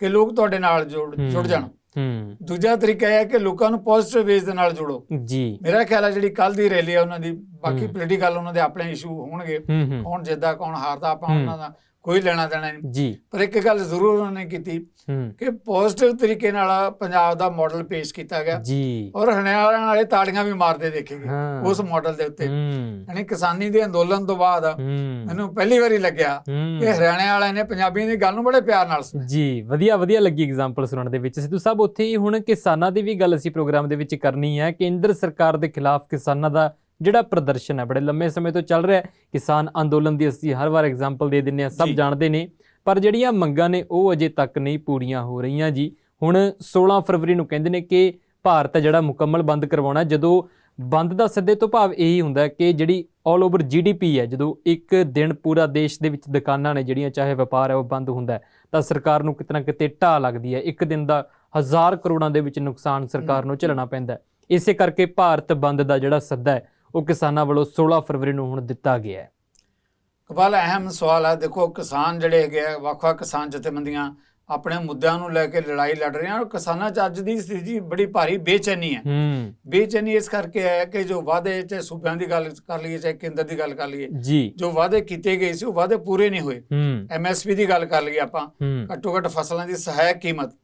ਕਿ ਲੋਕ ਤੁਹਾਡੇ ਨਾਲ ਜੁੜ ਜਾਣ। ਹੂੰ। ਦੂਜਾ ਤਰੀਕਾ ਇਹ ਹੈ ਕਿ ਲੋਕਾਂ ਨੂੰ ਪੋਜ਼ਿਟਿਵ ਵੇਜ਼ ਦੇ ਨਾਲ ਜੋੜੋ। ਜੀ। ਮੇਰਾ ਖਿਆਲ ਹੈ ਜਿਹੜੀ ਕੱਲ ਦੀ ਰੈਲੀ ਹੈ ਉਹਨਾਂ ਦੀ ਬਾਕੀ। ਪੋਲੀਟੀਕਲ ਉਹਨਾਂ ਦੇ ਆਪਣੇ ਇਸ਼ੂ ਹੋਣਗੇ। ਕੌਣ ਜਿੱਦਾਂ ਕੌਣ ਹਾਰਦਾ ਆਪਾਂ। ਉਹਨਾਂ ਦਾ ਕੋਈ ਲੈਣਾ ਦੇਣਾ ਨਹੀਂ। ਜੀ। ਪਰ ਇੱਕ ਗੱਲ ਜ਼ਰੂਰ ਉਹਨਾਂ ਨੇ ਕੀਤੀ ਕਿ ਪੋਜ਼ਿਟਿਵ ਤਰੀਕੇ ਨਾਲ ਪੰਜਾਬ ਦਾ ਮਾਡਲ ਪੇਸ਼ ਕੀਤਾ ਗਿਆ ਜੀ। ਔਰ ਹਰਿਆਣਾ ਵਾਲੇ ਤਾੜੀਆਂ ਵੀ ਮਾਰਦੇ ਦੇਖੇ ਗਏ ਹਾਂ। ਉਸ ਮਾਡਲ ਦੇ ਉੱਤੇ। ਯਾਨੀ ਕਿਸਾਨੀ ਦੇ ਅੰਦੋਲਨ ਤੋਂ ਬਾਅਦ ਮੈਨੂੰ ਪਹਿਲੀ ਵਾਰੀ ਲੱਗਿਆ ਕਿ ਹਰਿਆਣੇ ਵਾਲਿਆਂ ਨੇ ਪੰਜਾਬੀਆਂ ਦੀ ਗੱਲ ਨੂੰ ਬੜੇ ਪਿਆਰ ਨਾਲ ਸੁਣਿਆ। ਜੀ ਵਧੀਆ ਵਧੀਆ ਲੱਗੀ ਐਗਜ਼ਾਮਪਲ ਸੁਣਨ ਦੇ ਵਿੱਚ। ਸਿੱਧੂ ਸਾਹਿਬ ਉੱਥੇ ਹੀ ਹੁਣ ਕਿਸਾਨਾਂ ਦੀ ਵੀ ਗੱਲ ਅਸੀਂ ਪ੍ਰੋਗਰਾਮ ਦੇ ਵਿੱਚ ਕਰਨੀ ਹੈ ਕੇਂਦਰ ਸਰਕਾਰ ਦੇ ਖਿਲਾਫ ਕਿਸਾਨਾਂ ਦਾ ਜਿਹੜਾ ਪ੍ਰਦਰਸ਼ਨ ਹੈ ਬੜੇ ਲੰਮੇ ਸਮੇਂ ਤੋਂ ਚੱਲ ਰਿਹਾ ਹੈ। ਕਿਸਾਨ ਅੰਦੋਲਨ ਦੀ ਅਸੀਂ ਹਰ ਵਾਰ ਐਗਜ਼ਾਮਪਲ ਦੇ ਦਿੰਨੇ ਆ ਸਭ। ਜਾਣਦੇ ਨੇ। ਪਰ ਜਿਹੜੀਆਂ ਮੰਗਾਂ ਨੇ ਉਹ ਅਜੇ ਤੱਕ ਨਹੀਂ ਪੂਰੀਆਂ ਹੋ ਰਹੀਆਂ ਜੀ। ਹੁਣ 16 ਫਰਵਰੀ ਨੂੰ ਕਹਿੰਦੇ ਨੇ ਕਿ ਭਾਰਤ ਜਿਹੜਾ ਮੁਕੰਮਲ ਬੰਦ ਕਰਵਾਉਣਾ। ਜਦੋਂ ਬੰਦ ਦਾ ਸਿੱਧੇ ਤੋਂ ਭਾਵ ਇਹੀ ਹੁੰਦਾ ਕਿ ਜਿਹੜੀ 올 ਓਵਰ ਜੀਡੀਪੀ ਹੈ ਜਦੋਂ ਇੱਕ ਦਿਨ ਪੂਰਾ ਦੇਸ਼ ਦੇ ਵਿੱਚ ਦੁਕਾਨਾਂ ਨੇ ਜਿਹੜੀਆਂ ਚਾਹੇ ਵਪਾਰ ਹੈ ਉਹ ਬੰਦ ਹੁੰਦਾ ਤਾਂ ਸਰਕਾਰ ਨੂੰ ਕਿਤੇ ਨਾ ਕਿਤੇ ਢਾਹ ਲੱਗਦੀ ਹੈ। ਇੱਕ ਦਿਨ ਦਾ ਹਜ਼ਾਰ ਕਰੋੜਾਂ ਦੇ ਵਿੱਚ ਨੁਕਸਾਨ ਸਰਕਾਰ ਨੂੰ ਝੱਲਣਾ ਪੈਂਦਾ ਇਸੇ ਕਰਕੇ ਭਾਰਤ ਬੰਦ ਦਾ ਜਿਹੜਾ ਸੱਦਾ ਹੈ ਉਹ ਕਿਸਾਨਾਂ ਵੱਲੋਂ 16 ਫਰਵਰੀ ਨੂੰ ਹੁਣ ਦਿੱਤਾ ਗਿਆ ਹੈ। ਕਪਾਲ ਅਹਿਮ ਸਵਾਲ ਹੈ ਦੇਖੋ ਕਿਸਾਨ ਜਿਹੜੇ ਹੈਗੇ ਆ ਵੱਖ-ਵੱਖ ਕਿਸਾਨ ਜਥੇਬੰਦੀਆਂ ਆਪਣੇ ਮੁੱਦਿਆਂ ਨੂੰ ਲੈ ਕੇ ਲੜਾਈ ਲੜ ਰਹੇ ਹਨ ਔਰ ਕਿਸਾਨਾਂ 'ਚ ਅੱਜ ਦੀ ਸਥਿਤੀ ਬੜੀ ਭਾਰੀ ਬੇਚੈਨੀ ਹੈ। ਬੇਚੈਨੀ ਇਸ ਕਰਕੇ ਹੈ ਕਿ ਜੋ ਵਾਅਦੇ ਚਾਹੇ ਸੂਬਿਆਂ ਦੀ ਗੱਲ ਕਰ ਲਈਏ ਚਾਹੇ ਕੇਂਦਰ ਦੀ ਗੱਲ ਕਰ ਲਈਏ ਜੀ। ਵਾਅਦੇ ਕੀਤੇ ਗਏ ਸੀ ਉਹ ਵਾਅਦੇ ਪੂਰੇ ਨਹੀਂ ਹੋਏ। ਐਮਐਸਪੀ ਦੀ ਗੱਲ ਕਰ ਲਈਏ ਆਪਾਂ। ਘੱਟੋ ਘੱਟ ਫਸਲਾਂ ਦੀ ਸਹਾਇਕ ਕੀਮਤ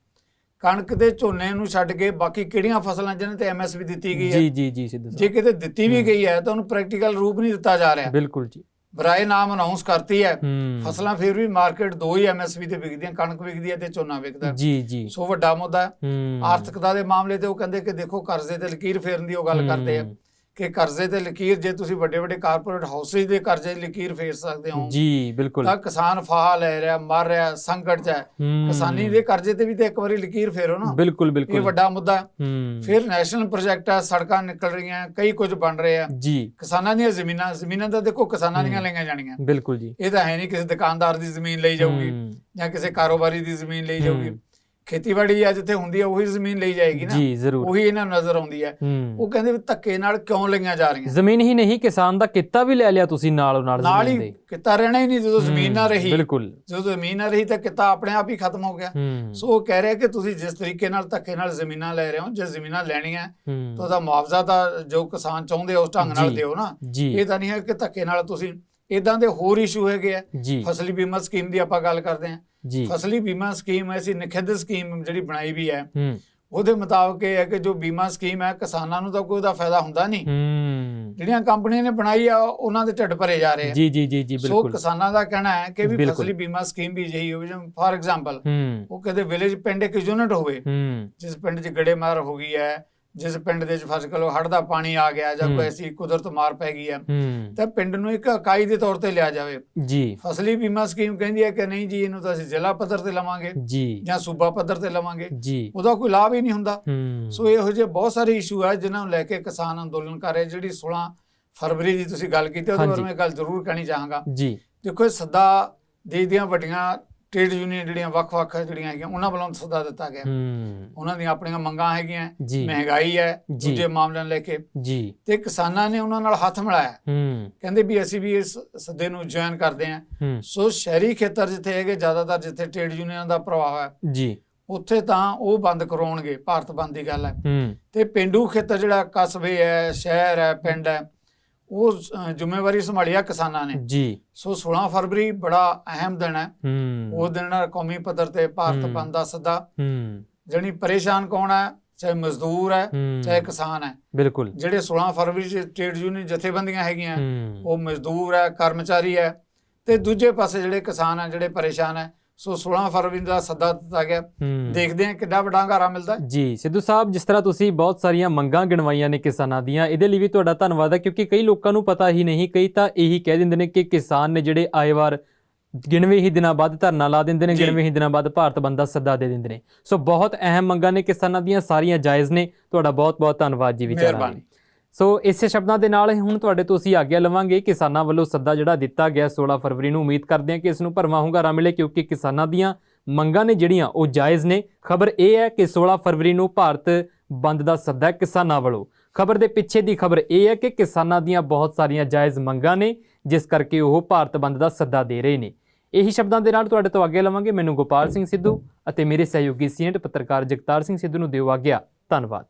ਕਣਕ ਤੇ ਝੋਨੇ ਨੂੰ ਛੱਡ ਕੇ ਬਾਕੀ ਕਿਹੜੀਆਂ ਫਸਲਾਂ ਜਿਨ੍ਹਾਂ ਤੇ ਐਮਐਸਪੀ ਦਿੱਤੀ ਗਈ ਹੈ? ਜੀ ਜੀ ਜੀ ਸਿੱਧੂ ਜੇ ਕਿਤੇ ਦਿੱਤੀ ਵੀ। ਗਈ ਹੈ ਤਾਂ ਉਹਨੂੰ ਪ੍ਰੈਕਟੀਕਲ ਰੂਪ ਨਹੀਂ ਦਿੱਤਾ ਜਾ ਰਿਹਾ। ਬਿਲਕੁਲ ਜੀ। ਬਰਾਏ ਨਾਮ ਅਨਾਉਂਸ ਕਰਤੀ ਹੈ। ਫਸਲਾਂ ਫਿਰ ਵੀ ਮਾਰਕੀਟ ਦੋ ਹੀ ਐਮਐਸਪੀ ਤੇ ਵਿਕਦੀਆਂ ਕਣਕ ਵਿਕਦੀ ਹੈ ਤੇ ਝੋਨਾ ਵਿਕਦਾ। ਜੀ ਜੀ। ਸੋ ਵੱਡਾ ਮੁੱਦਾ ਆਰਥਿਕਤਾ ਦੇ ਮਾਮਲੇ ਤੇ ਉਹ ਕਹਿੰਦੇ ਕਿ ਦੇਖੋ ਕਰਜ਼ੇ ਤੇ ਲਕੀਰ ਫੇਰਨ ਦੀ ਉਹ ਗੱਲ ਕਰਦੇ ਆ। ਕਿ ਕਰਜ਼ੇ ਤੇ ਲਕੀਰ ਜੇ ਤੁਸੀਂ ਵੱਡੇ ਵੱਡੇ ਕਾਰਪੋਰੇਟ ਹਾਊਸਿਸ ਦੇ ਕਰਜ਼ੇ ਤੇ ਲਕੀਰ ਫੇਰ ਸਕਦੇ ਹੋ। ਜੀ ਬਿਲਕੁਲ। ਤਾਂ ਕਿਸਾਨ ਫਾਹਾ ਲੈ ਰਿਹਾ ਮਰ ਰਿਹਾ ਸੰਕਟ 'ਚ ਹੈ। ਕਿਸਾਨੀ ਦੇ ਕਰਜ਼ੇ ਤੇ ਵੀ ਤੇ ਇੱਕ ਵਾਰੀ ਲਕੀਰ ਫੇਰੋ ਨਾ। ਬਿਲਕੁਲ ਇਹ ਬਿਲਕੁਲ। ਵੱਡਾ ਮੁੱਦਾ ਫਿਰ ਨੈਸ਼ਨਲ ਪ੍ਰੋਜੈਕਟ ਹੈ ਸੜਕਾਂ ਨਿਕਲ ਰਹੀਆਂ ਕਈ ਕੁਝ ਬਣ ਰਹੇ ਆ। ਜੀ। ਕਿਸਾਨਾਂ ਦੀਆਂ ਜ਼ਮੀਨਾਂ ਜ਼ਮੀਨਾਂ ਤਾਂ ਦੇਖੋ ਕਿਸਾਨਾਂ ਦੀਆਂ। ਲਈਆਂ ਜਾਣੀਆਂ। ਬਿਲਕੁਲ ਜੀ। ਇਹ ਤਾਂ ਹੈ ਨਹੀਂ ਕਿਸੇ ਦੁਕਾਨਦਾਰ ਦੀ ਜ਼ਮੀਨ ਲਈ ਜਾਊਗੀ ਜਾਂ ਕਿਸੇ ਕਾਰੋਬਾਰੀ ਦੀ ਜ਼ਮੀਨ ਲਈ ਜਾਊਗੀ। ਖੇਤੀਬਾੜੀ ਆ ਜਿੱਥੇ ਹੁੰਦੀ ਹੈ ਉਹੀ ਜ਼ਮੀਨ ਲਈ ਜਾਏਗੀ ਨਾ। ਜੀ ਜ਼ਰੂਰ। ਉਹੀ ਇਹਨਾਂ ਨੂੰ ਨਜ਼ਰ ਆਉਂਦੀ ਹੈ। ਉਹ ਕਹਿੰਦੇ ਵੀ ਧੱਕੇ ਨਾਲ ਕਿਉਂ ਲਈਆਂ ਜਾ ਰਹੀਆਂ? ਜ਼ਮੀਨ ਹੀ ਨਹੀਂ ਕਿਸਾਨ ਦਾ ਕਿੱਤਾ ਵੀ ਲੈ ਲਿਆ ਤੁਸੀਂ ਨਾਲੋਂ ਨਾਲ ਨਾਲ ਜ਼ਮੀਨ ਹੀ ਦੇ। ਕਿਤਾ ਰਹਿਣਾ ਹੀ ਨਹੀਂ ਜਦੋਂ ਜ਼ਮੀਨ ਨਾ ਰਹੀ। ਬਿਲਕੁਲ। ਜਦੋਂ ਜ਼ਮੀਨ ਨਾ ਰਹੀ ਤਾਂ ਕਿਤਾ ਆਪਣੇ ਆਪ ਹੀ ਖਤਮ ਹੋ ਗਿਆ। ਸੋ ਉਹ ਕਹਿ ਰਿਹਾ ਕਿ ਤੁਸੀਂ ਜਿਸ ਤਰੀਕੇ ਨਾਲ ਧੱਕੇ ਨਾਲ ਜ਼ਮੀਨਾਂ ਲੈ ਰਹੇ ਹੋ ਜੇ ਜ਼ਮੀਨਾਂ ਲੈਣੀਆਂ ਤਾਂ ਉਹਦਾ ਮੁਆਵਜ਼ਾ ਤਾਂ ਜੋ ਕਿਸਾਨ ਚਾਹੁੰਦੇ ਆ ਉਸ ਢੰਗ ਨਾਲ। ਦਿਓ ਨਾ। ਇਹ ਤਾਂ ਨਹੀਂ ਹੈ ਕਿ ਧੱਕੇ ਨਾਲ ਤੁਸੀਂ ਇਦਾਂ ਦੇ ਹੋਰ ਇਸ਼ੂ ਹੈਗੇ ਆ। ਫਸਲੀ ਬੀਮਾ ਸਕੀਮ ਦੀ ਆਪਾਂ ਗੱਲ ਕਰਦੇ ਹਾਂ। ਜੀ। ਫਸਲੀ ਬੀਮਾ ਸਕੀਮ ਐਸੀ ਨਿਖਿੱਧ ਸਕੀਮ ਜਿਹੜੀ ਬਣਾਈ ਵੀ ਹੈ ਹੂੰ। ਉਹਦੇ ਮੁਤਾਬਕ ਇਹ ਹੈ ਕਿ ਜੋ ਬੀਮਾ ਸਕੀਮ ਹੈ ਕਿਸਾਨਾਂ ਨੂੰ ਤਾਂ ਕੋਈ ਉਹਦਾ ਫਾਇਦਾ ਹੁੰਦਾ ਨਹੀਂ। ਹੂੰ। ਜਿਹੜੀਆਂ ਕੰਪਨੀਆਂ ਨੇ ਬਣਾਈ ਆ ਉਹਨਾਂ ਦੇ ਢਿੱਡ ਭਰੇ ਜਾ ਰਹੇ ਆ। ਜੀ ਜੀ ਜੀ ਜੀ ਸੋ ਬਿਲਕੁਲ। ਕਿਸਾਨਾਂ ਦਾ ਕਹਿਣਾ ਹੈ ਕਿ ਵੀ ਬਿਲਕੁਲ। ਫਸਲੀ ਬੀਮਾ ਸਕੀਮ ਵੀ ਜਿਹੀ ਹੋਵੇ ਜਿਵੇਂ ਫਾਰ ਐਗਜ਼ਾਮਪਲ ਹੂੰ। ਉਹ ਕਹਿੰਦੇ ਵਿਲੇਜ ਪਿੰਡ ਇੱਕ ਯੂਨਿਟ ਹੋਵੇ ਹੂੰ। ਜਿਸ ਪਿੰਡ 'ਚ ਗੜੇਮਾਰ ਹੋ ਗਈ ਹੈ ਜਿਸ ਪਿੰਡ ਦੇ 'ਚ ਫਸ ਲਓ ਹੜ੍ਹ ਦਾ ਪਾਣੀ ਆ ਗਿਆ ਜਾਂ। ਕੋਈ ਐਸੀ ਕੁਦਰਤ ਮਾਰ ਪੈ ਗਈ ਹੈ ਤਾਂ ਪਿੰਡ ਨੂੰ ਇੱਕ ਇਕਾਈ ਦੇ ਤੌਰ ਤੇ ਲਿਆ ਜਾਵੇ। ਜੀ। ਫਸਲੀ ਬੀਮਾ ਸਕੀਮ ਕਹਿੰਦੀ ਹੈ ਕਿ ਨਹੀਂ ਜੀ ਇਹਨੂੰ ਤਾਂ ਅਸੀਂ ਜ਼ਿਲ੍ਹਾ ਪੱਧਰ ਤੇ ਲਵਾਂਗੇ ਜੀ। ਜਾਂ ਸੂਬਾ ਪੱਧਰ ਤੇ ਲਵਾਂਗੇ। ਜੀ। ਉਹਦਾ ਕੋਈ ਲਾਭ ਹੀ ਨਹੀਂ ਹੁੰਦਾ। ਸੋ ਇਹੋ ਜਿਹੇ ਬਹੁਤ ਸਾਰੇ ਇਸ਼ੂ ਆ ਜਿਨ੍ਹਾਂ ਨੂੰ ਲੈ ਕੇ ਕਿਸਾਨ ਅੰਦੋਲਨ ਕਰ ਰਹੇ। ਜਿਹੜੀ 16 ਫਰਵਰੀ ਦੀ ਤੁਸੀਂ ਗੱਲ ਕੀਤੀ ਉਹਦੇ ਬਾਰੇ। ਮੈਂ ਗੱਲ ਜ਼ਰੂਰ ਕਹਿਣੀ ਚਾਹਾਂਗਾ। ਜੀ। ਦੇਖੋ ਇਹ ਸੱਦਾ ਦੇਸ਼ ਦੀਆਂ ਵੱਡੀਆਂ ਟ੍ਰੇਡ ਯੂਨੀਅਨ ਜਿਹੜੀਆਂ ਵੱਖ-ਵੱਖ ਜਿਹੜੀਆਂ ਹੈਗੀਆਂ ਉਹਨਾਂ ਵੱਲੋਂ ਸੱਦਾ ਦਿੱਤਾ ਗਿਆ। ਉਹਨਾਂ ਦੀਆਂ ਆਪਣੀਆਂ ਮੰਗਾਂ ਹੈਗੀਆਂ ਮਹਿੰਗਾਈ ਹੈ। ਦੂਜੇ ਮਾਮਲਿਆਂ ਲੈ ਕੇ। ਜੀ। ਤੇ ਕਿਸਾਨਾਂ ਨੇ ਉਹਨਾਂ ਨਾਲ ਹੱਥ ਮਿਲਾਇਆ। ਹੂੰ। ਕਹਿੰਦੇ ਵੀ ਅਸੀਂ ਵੀ ਇਸ ਸੱਦੇ ਨੂੰ ਜੁਆਇਨ ਕਰਦੇ ਹਾਂ। ਸੋ ਸ਼ਹਿਰੀ ਖੇਤਰ ਜਿੱਥੇ ਹੈਗੇ ਜ਼ਿਆਦਾਤਰ ਜਿੱਥੇ ਟ੍ਰੇਡ ਯੂਨੀਅਨ ਦਾ ਪ੍ਰਭਾਵ ਹੈ ਜੀ। ਉੱਥੇ ਤਾਂ ਉਹ ਬੰਦ ਕਰਾਉਣਗੇ ਭਾਰਤ ਬੰਦ ਦੀ ਗੱਲ ਹੂੰ। ਤੇ ਪਿੰਡੂ ਖੇਤਰ ਜਿਹੜਾ ਕਸਬੇ ਹੈ ਸ਼ਹਿਰ ਹੈ ਪਿੰਡ ਹੈ ਉਹ ਜ਼ਿੰਮੇਵਾਰੀ ਸੰਭਾਲਿਆ ਕਿਸਾਨਾਂ ਨੇ। ਜੀ। ਸੋ 16 ਫਰਵਰੀ ਬੜਾ ਅਹਿਮ ਦਿਨ ਹੈ। ਉਹ ਦਿਨ ਕੌਮੀ ਪੱਧਰ ਤੇ ਭਾਰਤ। ਬੰਦ ਦਾ ਸੱਦਾ। ਜਣੀ ਪਰੇਸ਼ਾਨ ਕੌਣ ਹੈ? ਚਾਹੇ ਮਜ਼ਦੂਰ ਹੈ ਚਾਹੇ ਕਿਸਾਨ ਹੈ। ਬਿਲਕੁਲ। ਜਿਹੜੇ 16 ਫਰਵਰੀ ਚ ਟ੍ਰੇਡ ਯੂਨੀਅਨ ਜਥੇਬੰਦੀਆਂ ਹੈਗੀਆਂ ਉਹ ਮਜ਼ਦੂਰ ਹੈ ਕਰਮਚਾਰੀ ਹੈ। ਤੇ ਦੂਜੇ ਪਾਸੇ ਜਿਹੜੇ ਕਿਸਾਨ ਹੈ ਜਿਹੜੇ ਪਰੇਸ਼ਾਨ ਹੈ ਸੋ 16 ਫਰਵਰੀ ਦਾ ਸੱਦਾ ਦਿੱਤਾ ਗਿਆ। ਦੇਖਦੇ ਹਾਂ ਕਿੱਡਾ ਵੱਡਾ ਹੰਗਾਰਾ ਮਿਲਦਾ। ਜੀ ਸਿੱਧੂ ਸਾਹਿਬ ਜਿਸ ਤਰ੍ਹਾਂ ਤੁਸੀਂ ਬਹੁਤ ਸਾਰੀਆਂ ਮੰਗਾਂ ਗਿਣਵਾਈਆਂ ਨੇ ਕਿਸਾਨਾਂ ਦੀਆਂ ਇਹਦੇ ਲਈ ਵੀ ਤੁਹਾਡਾ ਧੰਨਵਾਦ ਹੈ ਕਿਉਂਕਿ ਕਈ ਲੋਕਾਂ ਨੂੰ ਪਤਾ ਹੀ ਨਹੀਂ ਕਈ ਤਾਂ ਇਹੀ ਕਹਿ ਦਿੰਦੇ ਨੇ ਕਿ ਕਿਸਾਨ ਨੇ ਜਿਹੜੇ ਆਏ ਵਾਰ ਗਿਣਵੇਂ ਹੀ ਦਿਨਾਂ ਬਾਅਦ ਧਰਨਾ ਲਾ ਦਿੰਦੇ ਨੇ। ਗਿਣਵੇਂ ਹੀ ਦਿਨਾਂ ਬਾਅਦ ਭਾਰਤ ਬੰਦ ਦਾ ਸੱਦਾ ਦੇ ਦਿੰਦੇ ਨੇ। ਸੋ ਬਹੁਤ ਅਹਿਮ ਮੰਗਾਂ ਨੇ ਕਿਸਾਨਾਂ ਦੀਆਂ ਸਾਰੀਆਂ ਜਾਇਜ਼ ਨੇ। ਤੁਹਾਡਾ ਬਹੁਤ ਬਹੁਤ ਧੰਨਵਾਦ ਜੀ ਵਿਚਾਰਾਂ ਲਈ। ਸੋ ਇਸੇ ਸ਼ਬਦਾਂ ਦੇ ਨਾਲ ਹੁਣ ਤੁਹਾਡੇ ਤੋਂ ਅਸੀਂ ਆਗਿਆ ਲਵਾਂਗੇ ਕਿਸਾਨਾਂ ਵੱਲੋਂ ਸੱਦਾ ਜਿਹੜਾ ਦਿੱਤਾ ਗਿਆ 16 ਫਰਵਰੀ ਨੂੰ, ਉਮੀਦ ਕਰਦੇ ਹਾਂ ਕਿ ਇਸ ਨੂੰ ਭਰਵਾਂ ਹੁੰਗਾਰਾ ਮਿਲੇ ਕਿਉਂਕਿ ਕਿਸਾਨਾਂ ਦੀਆਂ ਮੰਗਾਂ ਨੇ ਜਿਹੜੀਆਂ ਉਹ ਜਾਇਜ਼ ਨੇ। ਖਬਰ ਇਹ ਹੈ ਕਿ 16 ਫਰਵਰੀ ਨੂੰ ਭਾਰਤ ਬੰਦ ਦਾ ਸੱਦਾ ਕਿਸਾਨਾਂ ਵੱਲੋਂ। ਖਬਰ ਦੇ ਪਿੱਛੇ ਦੀ ਖਬਰ ਇਹ ਹੈ ਕਿ ਕਿਸਾਨਾਂ ਦੀਆਂ ਬਹੁਤ ਸਾਰੀਆਂ ਜਾਇਜ਼ ਮੰਗਾਂ ਨੇ, ਜਿਸ ਕਰਕੇ ਉਹ ਭਾਰਤ ਬੰਦ ਦਾ ਸੱਦਾ ਦੇ ਰਹੇ ਨੇ। ਇਹੀ ਸ਼ਬਦਾਂ ਦੇ ਨਾਲ ਤੁਹਾਡੇ ਤੋਂ ਆਗੇ ਲਵਾਂਗੇ। ਮੈਨੂੰ ਗੋਪਾਲ ਸਿੰਘ ਸਿੱਧੂ ਅਤੇ ਮੇਰੇ ਸਹਿਯੋਗੀ ਸੀਨੀਅਰ ਪੱਤਰਕਾਰ ਜਗਤਾਰ ਸਿੰਘ ਸਿੱਧੂ ਨੂੰ ਦਿਓ ਆਗਿਆ। ਧੰਨਵਾਦ।